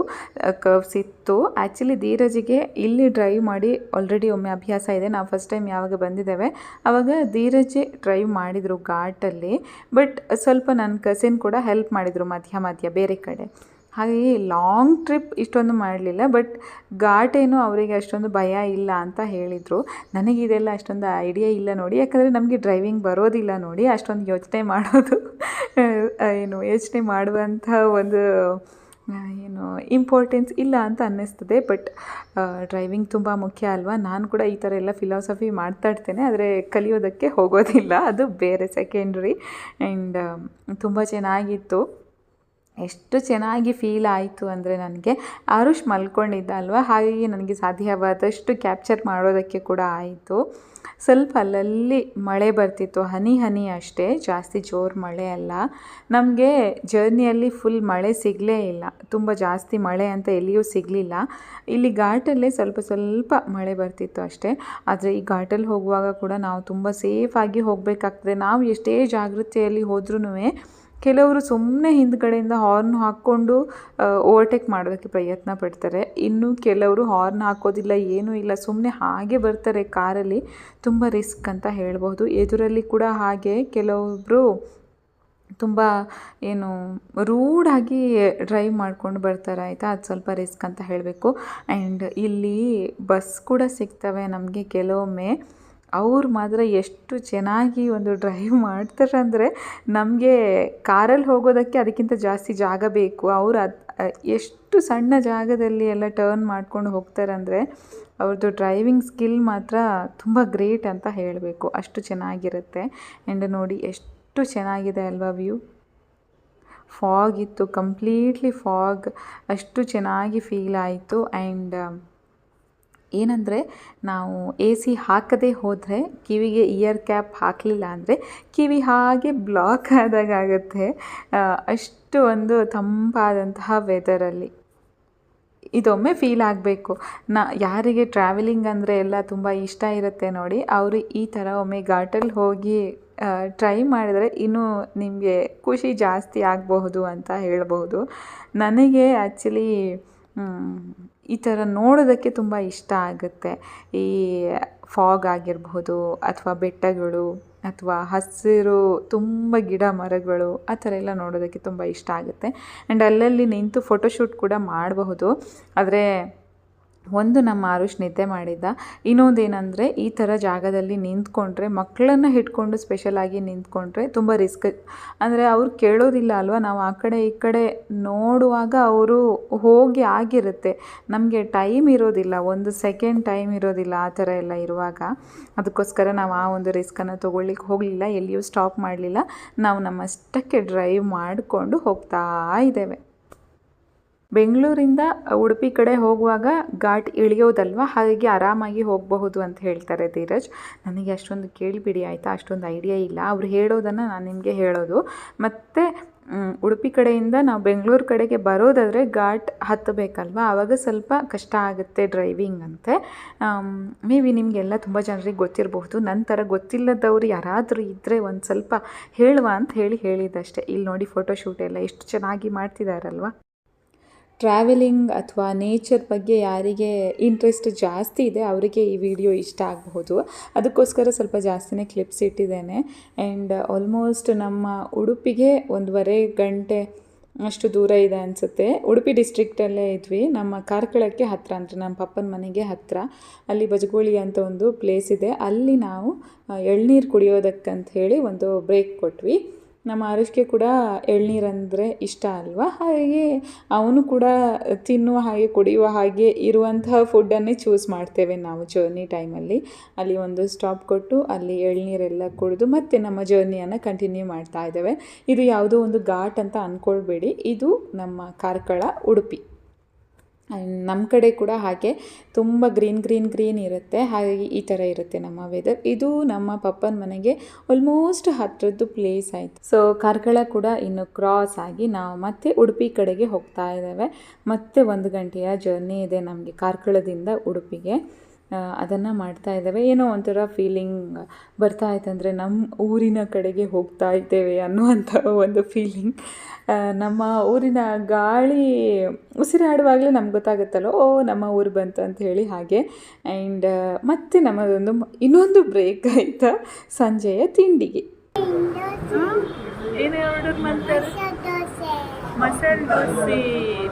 ಕರ್ವ್ಸ್ ಇತ್ತು. ಆ್ಯಕ್ಚುಲಿ ಧೀರಜಿಗೆ ಇಲ್ಲಿ ಡ್ರೈವ್ ಮಾಡಿ ಆಲ್ರೆಡಿ ಒಮ್ಮೆ ಅಭ್ಯಾಸ ಇದೆ. ನಾವು ಫಸ್ಟ್ ಟೈಮ್ ಯಾವಾಗ ಬಂದಿದ್ದೇವೆ ಆವಾಗ ಧೀರಜೆ ಡ್ರೈವ್ ಮಾಡಿದರು ಘಾಟಲ್ಲಿ. ಬಟ್ ಸ್ವಲ್ಪ ನನ್ನ ಕಸಿನ್ ಕೂಡ ಹೆಲ್ಪ್ ಮಾಡಿದರು ಮಧ್ಯ ಮಧ್ಯ, ಬೇರೆ ಕಡೆ. ಹಾಗಾಗಿ ಲಾಂಗ್ ಟ್ರಿಪ್ ಇಷ್ಟೊಂದು ಮಾಡಲಿಲ್ಲ ಬಟ್ ಘಾಟೇನು ಅವರಿಗೆ ಅಷ್ಟೊಂದು ಭಯ ಇಲ್ಲ ಅಂತ ಹೇಳಿದರು. ನನಗೆ ಇದೆಲ್ಲ ಅಷ್ಟೊಂದು ಐಡಿಯಾ ಇಲ್ಲ ನೋಡಿ, ಯಾಕಂದರೆ ನಮಗೆ ಡ್ರೈವಿಂಗ್ ಬರೋದಿಲ್ಲ ನೋಡಿ, ಅಷ್ಟೊಂದು ಯೋಚನೆ ಮಾಡೋದು ಏನು ಯೋಚನೆ ಮಾಡುವಂಥ ಒಂದು ಏನು ಇಂಪಾರ್ಟೆನ್ಸ್ ಇಲ್ಲ ಅಂತ ಅನ್ನಿಸ್ತದೆ. ಬಟ್ ಡ್ರೈವಿಂಗ್ ತುಂಬ ಮುಖ್ಯ ಅಲ್ವಾ? ನಾನು ಕೂಡ ಈ ಥರ ಎಲ್ಲ ಫಿಲಾಸಫಿ ಇರ್ತೇನೆ, ಆದರೆ ಕಲಿಯೋದಕ್ಕೆ ಹೋಗೋದಿಲ್ಲ, ಅದು ಬೇರೆ ಸೆಕೆಂಡ್ರಿ ಆ್ಯಂಡ್ ತುಂಬ ಚೆನ್ನಾಗಿತ್ತು. ಎಷ್ಟು ಚೆನ್ನಾಗಿ ಫೀಲ್ ಆಯಿತು ಅಂದರೆ ನನಗೆ ಆರುಷ್ ಮಲ್ಕೊಂಡಿದ್ದ ಅಲ್ವಾ ಹಾಗಾಗಿ ನನಗೆ ಸಾಧ್ಯವಾದಷ್ಟು ಕ್ಯಾಪ್ಚರ್ ಮಾಡೋದಕ್ಕೆ ಕೂಡ ಆಯಿತು. ಸ್ವಲ್ಪ ಅಲ್ಲಲ್ಲಿ ಮಳೆ ಬರ್ತಿತ್ತು. ಹನಿ ಹನಿ ಅಷ್ಟೇ. ಜಾಸ್ತಿ ಜೋರು ಮಳೆ ಅಲ್ಲ. ನಮಗೆ ಜರ್ನಿಯಲ್ಲಿ ಫುಲ್ ಮಳೆ ಸಿಗಲೇ ಇಲ್ಲ. ತುಂಬ ಜಾಸ್ತಿ ಮಳೆ ಅಂತ ಎಲ್ಲಿಯೂ ಸಿಗಲಿಲ್ಲ. ಇಲ್ಲಿ ಘಾಟಲ್ಲೇ ಸ್ವಲ್ಪ ಸ್ವಲ್ಪ ಮಳೆ ಬರ್ತಿತ್ತು ಅಷ್ಟೇ. ಆದರೆ ಈ ಘಾಟಲ್ಲಿ ಹೋಗುವಾಗ ಕೂಡ ನಾವು ತುಂಬ ಸೇಫಾಗಿ ಹೋಗಬೇಕಾಗ್ತದೆ. ನಾವು ಎಷ್ಟೇ ಜಾಗೃತಿಯಲ್ಲಿ ಹೋದ್ರೂ ಕೆಲವರು ಸುಮ್ಮನೆ ಹಿಂದ್ಗಡೆಯಿಂದ ಹಾರ್ನ್ ಹಾಕ್ಕೊಂಡು ಓವರ್ಟೇಕ್ ಮಾಡೋದಕ್ಕೆ ಪ್ರಯತ್ನ ಪಡ್ತಾರೆ. ಇನ್ನು ಕೆಲವರು ಹಾರ್ನ್ ಹಾಕೋದಿಲ್ಲ, ಏನೂ ಇಲ್ಲ ಸುಮ್ಮನೆ ಹಾಗೆ ಬರ್ತಾರೆ ಕಾರಲ್ಲಿ. ತುಂಬ ರಿಸ್ಕ್ ಅಂತ ಹೇಳ್ಬೋದು ಎದುರಲ್ಲಿ ಕೂಡ ಹಾಗೆ ಕೆಲವೊಬ್ಬರು ತುಂಬ ಏನು ರೂಡಾಗಿ ಡ್ರೈವ್ ಮಾಡ್ಕೊಂಡು ಬರ್ತಾರೆ ಆಯಿತಾ? ಅದು ಸ್ವಲ್ಪ ರಿಸ್ಕ್ ಅಂತ ಹೇಳಬೇಕು. ಆ್ಯಂಡ್ ಇಲ್ಲಿ ಬಸ್ ಕೂಡ ಸಿಗ್ತವೆ ನಮಗೆ ಕೆಲವೊಮ್ಮೆ. ಅವ್ರು ಮಾತ್ರ ಎಷ್ಟು ಚೆನ್ನಾಗಿ ಒಂದು ಡ್ರೈವ್ ಮಾಡ್ತಾರೆ ಅಂದರೆ ನಮಗೆ ಕಾರಲ್ಲಿ ಹೋಗೋದಕ್ಕೆ ಅದಕ್ಕಿಂತ ಜಾಸ್ತಿ ಜಾಗ ಬೇಕು. ಅವ್ರು ಅದು ಎಷ್ಟು ಸಣ್ಣ ಜಾಗದಲ್ಲಿ ಎಲ್ಲ ಟರ್ನ್ ಮಾಡ್ಕೊಂಡು ಹೋಗ್ತಾರೆ ಅಂದರೆ ಅವ್ರದ್ದು ಡ್ರೈವಿಂಗ್ ಸ್ಕಿಲ್ ಮಾತ್ರ ತುಂಬ ಗ್ರೇಟ್ ಅಂತ ಹೇಳಬೇಕು. ಅಷ್ಟು ಚೆನ್ನಾಗಿರುತ್ತೆ. ಆ್ಯಂಡ್ ನೋಡಿ ಎಷ್ಟು ಚೆನ್ನಾಗಿದೆ ಅಲ್ವಾ ವ್ಯೂ ಫಾಗ್ ಇತ್ತು ಕಂಪ್ಲೀಟ್ಲಿ ಫಾಗ್ ಅಷ್ಟು ಚೆನ್ನಾಗಿ ಫೀಲ್ ಆಯಿತು. ಆ್ಯಂಡ್ ಏನಂದರೆ ನಾವು ಎ ಸಿ ಹಾಕದೇ ಹೋದರೆ ಕಿವಿಗೆ ಇಯರ್ ಕ್ಯಾಪ್ ಹಾಕಲಿಲ್ಲ ಅಂದರೆ ಕಿವಿ ಹಾಗೆ ಬ್ಲಾಕ್ ಆಗುತ್ತೆ ಅಷ್ಟು ಒಂದು ತಂಪಾದಂತಹ ವೆದರಲ್ಲಿ ಇದೊಮ್ಮೆ ಫೀಲ್ ಆಗಬೇಕು. ನಾ, ಯಾರಿಗೆ ಟ್ರಾವೆಲಿಂಗ್ ಅಂದರೆ ಎಲ್ಲ ತುಂಬ ಇಷ್ಟ ಇರುತ್ತೆ ನೋಡಿ. ಅವರು ಈ ಥರ ಒಮ್ಮೆ ಘಾಟಲ್ಲಿ ಹೋಗಿ ಟ್ರೈ ಮಾಡಿದರೆ ಇನ್ನೂ ನಿಮಗೆ ಖುಷಿ ಜಾಸ್ತಿ ಆಗಬಹುದು ಅಂತ ಹೇಳಬಹುದು. ನನಗೆ ಆ್ಯಕ್ಚುಲಿ ಈ ಥರ ನೋಡೋದಕ್ಕೆ ತುಂಬ ಇಷ್ಟ ಆಗುತ್ತೆ. ಈ ಫಾಗ್ ಆಗಿರಬಹುದು ಅಥವಾ ಬೆಟ್ಟಗಳು ಅಥವಾ ಹಸಿರು ತುಂಬ ಗಿಡ ಮರಗಳು ಆ ಥರ ಎಲ್ಲ ನೋಡೋದಕ್ಕೆ ತುಂಬ ಇಷ್ಟ ಆಗುತ್ತೆ. ಆ್ಯಂಡ್ ಅಲ್ಲಲ್ಲಿ ನಿಂತು ಫೋಟೋಶೂಟ್ ಕೂಡ ಮಾಡಬಹುದು. ಆದರೆ ಒಂದು ನಮ್ಮ ಆರುಷ್ ನಿದ್ದೆ ಮಾಡಿದ್ದ ಇನ್ನೊಂದು ಏನಂದರೆ ಈ ಥರ ಜಾಗದಲ್ಲಿ ನಿಂತ್ಕೊಂಡ್ರೆ ಮಕ್ಕಳನ್ನು ಹಿಡ್ಕೊಂಡು ಸ್ಪೆಷಲಾಗಿ ನಿಂತ್ಕೊಂಡ್ರೆ ತುಂಬ ರಿಸ್ಕ್ ಅಂದರೆ ಅವ್ರು ಕೇಳೋದಿಲ್ಲ ಅಲ್ವಾ? ನಾವು ಆ ಕಡೆ ಈ ಕಡೆ ನೋಡುವಾಗ ಅವರು ಹೋಗಿ ಆಗಿರುತ್ತೆ. ನಮಗೆ ಟೈಮ್ ಇರೋದಿಲ್ಲ. ಒಂದು ಸೆಕೆಂಡ್ ಟೈಮ್ ಇರೋದಿಲ್ಲ ಆ ಥರ ಎಲ್ಲ ಇರುವಾಗ. ಅದಕ್ಕೋಸ್ಕರ ನಾವು ಆ ಒಂದು ರಿಸ್ಕನ್ನು ತೊಗೊಳ್ಲಿಕ್ಕೆ ಹೋಗಲಿಲ್ಲ. ಎಲ್ಲಿಯೂ ಸ್ಟಾಪ್ ಮಾಡಲಿಲ್ಲ. ನಾವು ನಮ್ಮಷ್ಟಕ್ಕೆ ಡ್ರೈವ್ ಮಾಡಿಕೊಂಡು ಹೋಗ್ತಾ ಇದ್ದೇವೆ. ಬೆಂಗಳೂರಿಂದ ಉಡುಪಿ ಕಡೆ ಹೋಗುವಾಗ ಘಾಟ್ ಇಳಿಯೋದಲ್ವ? ಹಾಗಾಗಿ ಆರಾಮಾಗಿ ಹೋಗಬಹುದು ಅಂತ ಹೇಳ್ತಾರೆ ಧೀರಜ್. ನನಗೆ ಅಷ್ಟೊಂದು ಕೇಳಿಬಿಡಿ ಆಯಿತಾ? ಅಷ್ಟೊಂದು ಐಡಿಯಾ ಇಲ್ಲ. ಅವ್ರು ಹೇಳೋದನ್ನು ನಾನು ನಿಮಗೆ ಹೇಳೋದು. ಮತ್ತು ಉಡುಪಿ ಕಡೆಯಿಂದ ನಾವು ಬೆಂಗಳೂರು ಕಡೆಗೆ ಬರೋದಾದರೆ ಘಾಟ್ ಹತ್ತಬೇಕಲ್ವ? ಆವಾಗ ಸ್ವಲ್ಪ ಕಷ್ಟ ಆಗುತ್ತೆ ಡ್ರೈವಿಂಗ್ ಅಂತೆ. ಮೇ ಬಿ ನಿಮಗೆಲ್ಲ ತುಂಬ ಜನರಿಗೆ ಗೊತ್ತಿರಬಹುದು. ನಂತರ ಗೊತ್ತಿಲ್ಲದವ್ರು ಯಾರಾದರೂ ಇದ್ದರೆ ಒಂದು ಸ್ವಲ್ಪ ಹೇಳುವ ಅಂತ ಹೇಳಿ ಹೇಳಿದ್ದಷ್ಟೇ ಇಲ್ಲಿ ನೋಡಿ ಫೋಟೋಶೂಟ್ ಎಲ್ಲ ಎಷ್ಟು ಚೆನ್ನಾಗಿ ಮಾಡ್ತಿದ್ದಾರಲ್ವ ಟ್ರಾವೆಲಿಂಗ್ ಅಥವಾ ನೇಚರ್ ಬಗ್ಗೆ ಯಾರಿಗೆ ಇಂಟ್ರೆಸ್ಟ್ ಜಾಸ್ತಿ ಇದೆ, ಅವರಿಗೆ ಈ ವಿಡಿಯೋ ಇಷ್ಟ ಆಗಬಹುದು. ಅದಕ್ಕೋಸ್ಕರ ಸ್ವಲ್ಪ ಜಾಸ್ತಿನೇ ಕ್ಲಿಪ್ಸ್ ಇಟ್ಟಿದ್ದೇನೆ. ಆ್ಯಂಡ್ ಆಲ್ಮೋಸ್ಟ್ ನಮ್ಮ ಉಡುಪಿಗೆ ಒಂದೂವರೆ ಗಂಟೆ ಅಷ್ಟು ದೂರ ಇದೆ ಅನಿಸುತ್ತೆ. ಉಡುಪಿ ಡಿಸ್ಟ್ರಿಕ್ಟಲ್ಲೇ ಇದ್ವಿ. ನಮ್ಮ ಕಾರ್ಕಳಕ್ಕೆ ಹತ್ತಿರ ಅಂದರೆ ನಮ್ಮ ಪಪ್ಪನ ಮನೆಗೆ ಹತ್ತಿರ ಅಲ್ಲಿ ಬಜಗೋಳಿ ಅಂತ ಒಂದು ಪ್ಲೇಸ್ ಇದೆ. ಅಲ್ಲಿ ನಾವು ಎಳ್ನೀರು ಕುಡಿಯೋದಕ್ಕಂತ ಹೇಳಿ ಒಂದು ಬ್ರೇಕ್ ಕೊಟ್ವಿ. ನಮ್ಮ ಆರೋಗ್ಯಕ್ಕೆ ಕೂಡ ಎಳ್ನೀರಂದರೆ ಇಷ್ಟ ಅಲ್ವಾ? ಹಾಗೆ ಅವನು ಕೂಡ ತಿನ್ನುವ ಹಾಗೆ, ಕುಡಿಯುವ ಹಾಗೆ ಇರುವಂತಹ ಫುಡ್ಡನ್ನೇ ಚೂಸ್ ಮಾಡ್ತೇವೆ ನಾವು ಜರ್ನಿ ಟೈಮಲ್ಲಿ ಅಲ್ಲಿ. ಒಂದು ಸ್ಟಾಪ್ ಕೊಟ್ಟು ಅಲ್ಲಿ ಎಳ್ನೀರೆಲ್ಲ ಕುಡಿದು ಮತ್ತೆ ನಮ್ಮ ಜರ್ನಿಯನ್ನು ಕಂಟಿನ್ಯೂ ಮಾಡ್ತಾ ಇದ್ದೇವೆ. ಇದು ಯಾವುದೋ ಒಂದು ಘಾಟ್ ಅಂತ ಅಂದ್ಕೊಳ್ಬೇಡಿ ಇದು ನಮ್ಮ ಕಾರ್ಕಳ ಉಡುಪಿ. ನಮ್ಮ ಕಡೆ ಕೂಡ ಹಾಗೆ ತುಂಬ ಗ್ರೀನ್ ಗ್ರೀನ್ ಗ್ರೀನ್ ಇರುತ್ತೆ. ಹಾಗಾಗಿ ಈ ಥರ ಇರುತ್ತೆ ನಮ್ಮ ವೆದರ್ ಇದು ನಮ್ಮ ಪಪ್ಪನ ಮನೆಗೆ ಆಲ್ಮೋಸ್ಟ್ ಹತ್ತಿರದ್ದು ಪ್ಲೇಸ್ ಆಯಿತು. ಸೊ ಕಾರ್ಕಳ ಕೂಡ ಇನ್ನು ಕ್ರಾಸ್ ಆಗಿ ನಾವು ಮತ್ತೆ ಉಡುಪಿ ಕಡೆಗೆ ಹೋಗ್ತಾ ಇದ್ದೇವೆ. ಮತ್ತೆ ಒಂದು ಗಂಟೆಯ ಜರ್ನಿ ಇದೆ ನಮಗೆ ಕಾರ್ಕಳದಿಂದ ಉಡುಪಿಗೆ. ಅದನ್ನು ಮಾಡ್ತಾ ಇದ್ದೇವೆ. ಏನೋ ಒಂಥರ ಫೀಲಿಂಗ್ ಬರ್ತಾ ಇತ್ತಂದರೆ ನಮ್ಮ ಊರಿನ ಕಡೆಗೆ ಹೋಗ್ತಾ ಇದ್ದೇವೆ ಅನ್ನುವಂಥ ಒಂದು ಫೀಲಿಂಗ್ ನಮ್ಮ ಊರಿನ ಗಾಳಿ ಉಸಿರಾಡುವಾಗಲೇ ನಮ್ಗೆ ಗೊತ್ತಾಗುತ್ತಲ್ಲ ಓ ನಮ್ಮ ಊರು ಬಂತು ಅಂತ ಹೇಳಿ ಹಾಗೆ. ಆ್ಯಂಡ್ ಮತ್ತೆ ನಮ್ಮದೊಂದು ಇನ್ನೊಂದು ಬ್ರೇಕ್ ಆಯಿತಾ? ಸಂಜೆಯ ತಿಂಡಿಗೆ. ಏನು ಆರ್ಡರ್ ಮಾಡ್ತಾರೆ? ಮಸಾಲೆ ದೋಸೆ. ಮಸಾಲೆ ದೋಸೆ.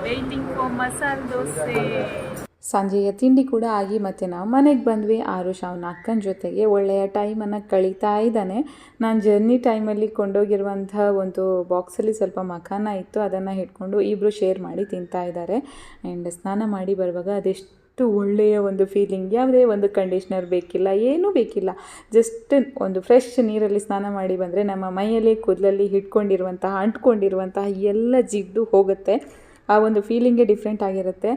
Waiting for masala dosa. ಸಂಜೆಯ ತಿಂಡಿ ಕೂಡ ಆಗಿ ಮತ್ತೆ ನಾವು ಮನೆಗೆ ಬಂದ್ವಿ. ಆರುಷ್ ಅವನ ಅಕ್ಕನ ಜೊತೆಗೆ ಒಳ್ಳೆಯ ಟೈಮನ್ನು ಕಳೀತಾ ಇದ್ದಾನೆ. ನಾನು ಜರ್ನಿ ಟೈಮಲ್ಲಿ ಕೊಂಡೋಗಿರುವಂಥ ಒಂದು ಬಾಕ್ಸಲ್ಲಿ ಸ್ವಲ್ಪ ಮಖಾನ ಇತ್ತು. ಅದನ್ನು ಹಿಡ್ಕೊಂಡು ಇಬ್ಬರು ಶೇರ್ ಮಾಡಿ ತಿಂತಾ ಇದ್ದಾರೆ. ಆ್ಯಂಡ್ ಸ್ನಾನ ಮಾಡಿ ಬರುವಾಗ ಅದೆಷ್ಟು ಒಳ್ಳೆಯ ಒಂದು ಫೀಲಿಂಗ್ ಯಾವುದೇ ಒಂದು ಕಂಡೀಷ್ನರ್ ಬೇಕಿಲ್ಲ, ಏನೂ ಬೇಕಿಲ್ಲ. ಜಸ್ಟ್ ಒಂದು ಫ್ರೆಶ್ ನೀರಲ್ಲಿ ಸ್ನಾನ ಮಾಡಿ ಬಂದರೆ ನಮ್ಮ ಮೈಯಲ್ಲಿ ಕೂದಲಲ್ಲಿ ಹಿಡ್ಕೊಂಡಿರುವಂತಹ, ಅಂಟ್ಕೊಂಡಿರುವಂತಹ ಎಲ್ಲ ಜಿಡ್ಡು ಹೋಗುತ್ತೆ. ಆ ಒಂದು ಫೀಲಿಂಗೇ ಡಿಫ್ರೆಂಟ್ ಆಗಿರುತ್ತೆ.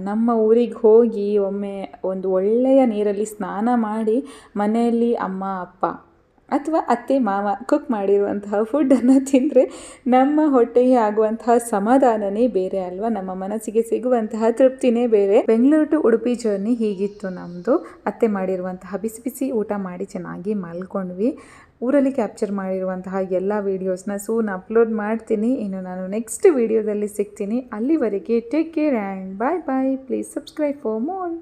ನಮ್ಮ ಊರಿಗೆ ಹೋಗಿ ಒಮ್ಮೆ ಒಂದು ಒಳ್ಳೆಯ ನೀರಲ್ಲಿ ಸ್ನಾನ ಮಾಡಿ ಮನೆಯಲ್ಲಿ ಅಮ್ಮ, ಅಪ್ಪ ಅಥವಾ ಅತ್ತೆ, ಮಾವ ಕುಕ್ ಮಾಡಿರುವಂತಹ ಫುಡ್ಡನ್ನು ತಿಂದರೆ ನಮ್ಮ ಹೊಟ್ಟೆಗೆ ಆಗುವಂತಹ ಸಮಾಧಾನನೇ ಬೇರೆ ಅಲ್ವಾ? ನಮ್ಮ ಮನಸ್ಸಿಗೆ ಸಿಗುವಂತಹ ತೃಪ್ತಿನೇ ಬೇರೆ. ಬೆಂಗಳೂರು ಟು ಉಡುಪಿ ಜರ್ನಿ ಹೀಗಿತ್ತು ನಮ್ಮದು ಅತ್ತೆ ಮಾಡಿರುವಂತಹ ಬಿಸಿ ಬಿಸಿ ಊಟ ಮಾಡಿ ಚೆನ್ನಾಗಿ ಮಲ್ಕೊಂಡ್ವಿ. ಊರಲ್ಲಿ ಕ್ಯಾಪ್ಚರ್ ಮಾಡಿರುವಂತಹ ಎಲ್ಲ ವೀಡಿಯೋಸ್ನ ಸೂನ್ ಅಪ್ಲೋಡ್ ಮಾಡ್ತೀನಿ. ಇನ್ನು ನಾನು ನೆಕ್ಸ್ಟ್ ವೀಡಿಯೋದಲ್ಲಿ ಸಿಗ್ತೀನಿ. ಅಲ್ಲಿವರೆಗೆ take care and bye bye please subscribe for more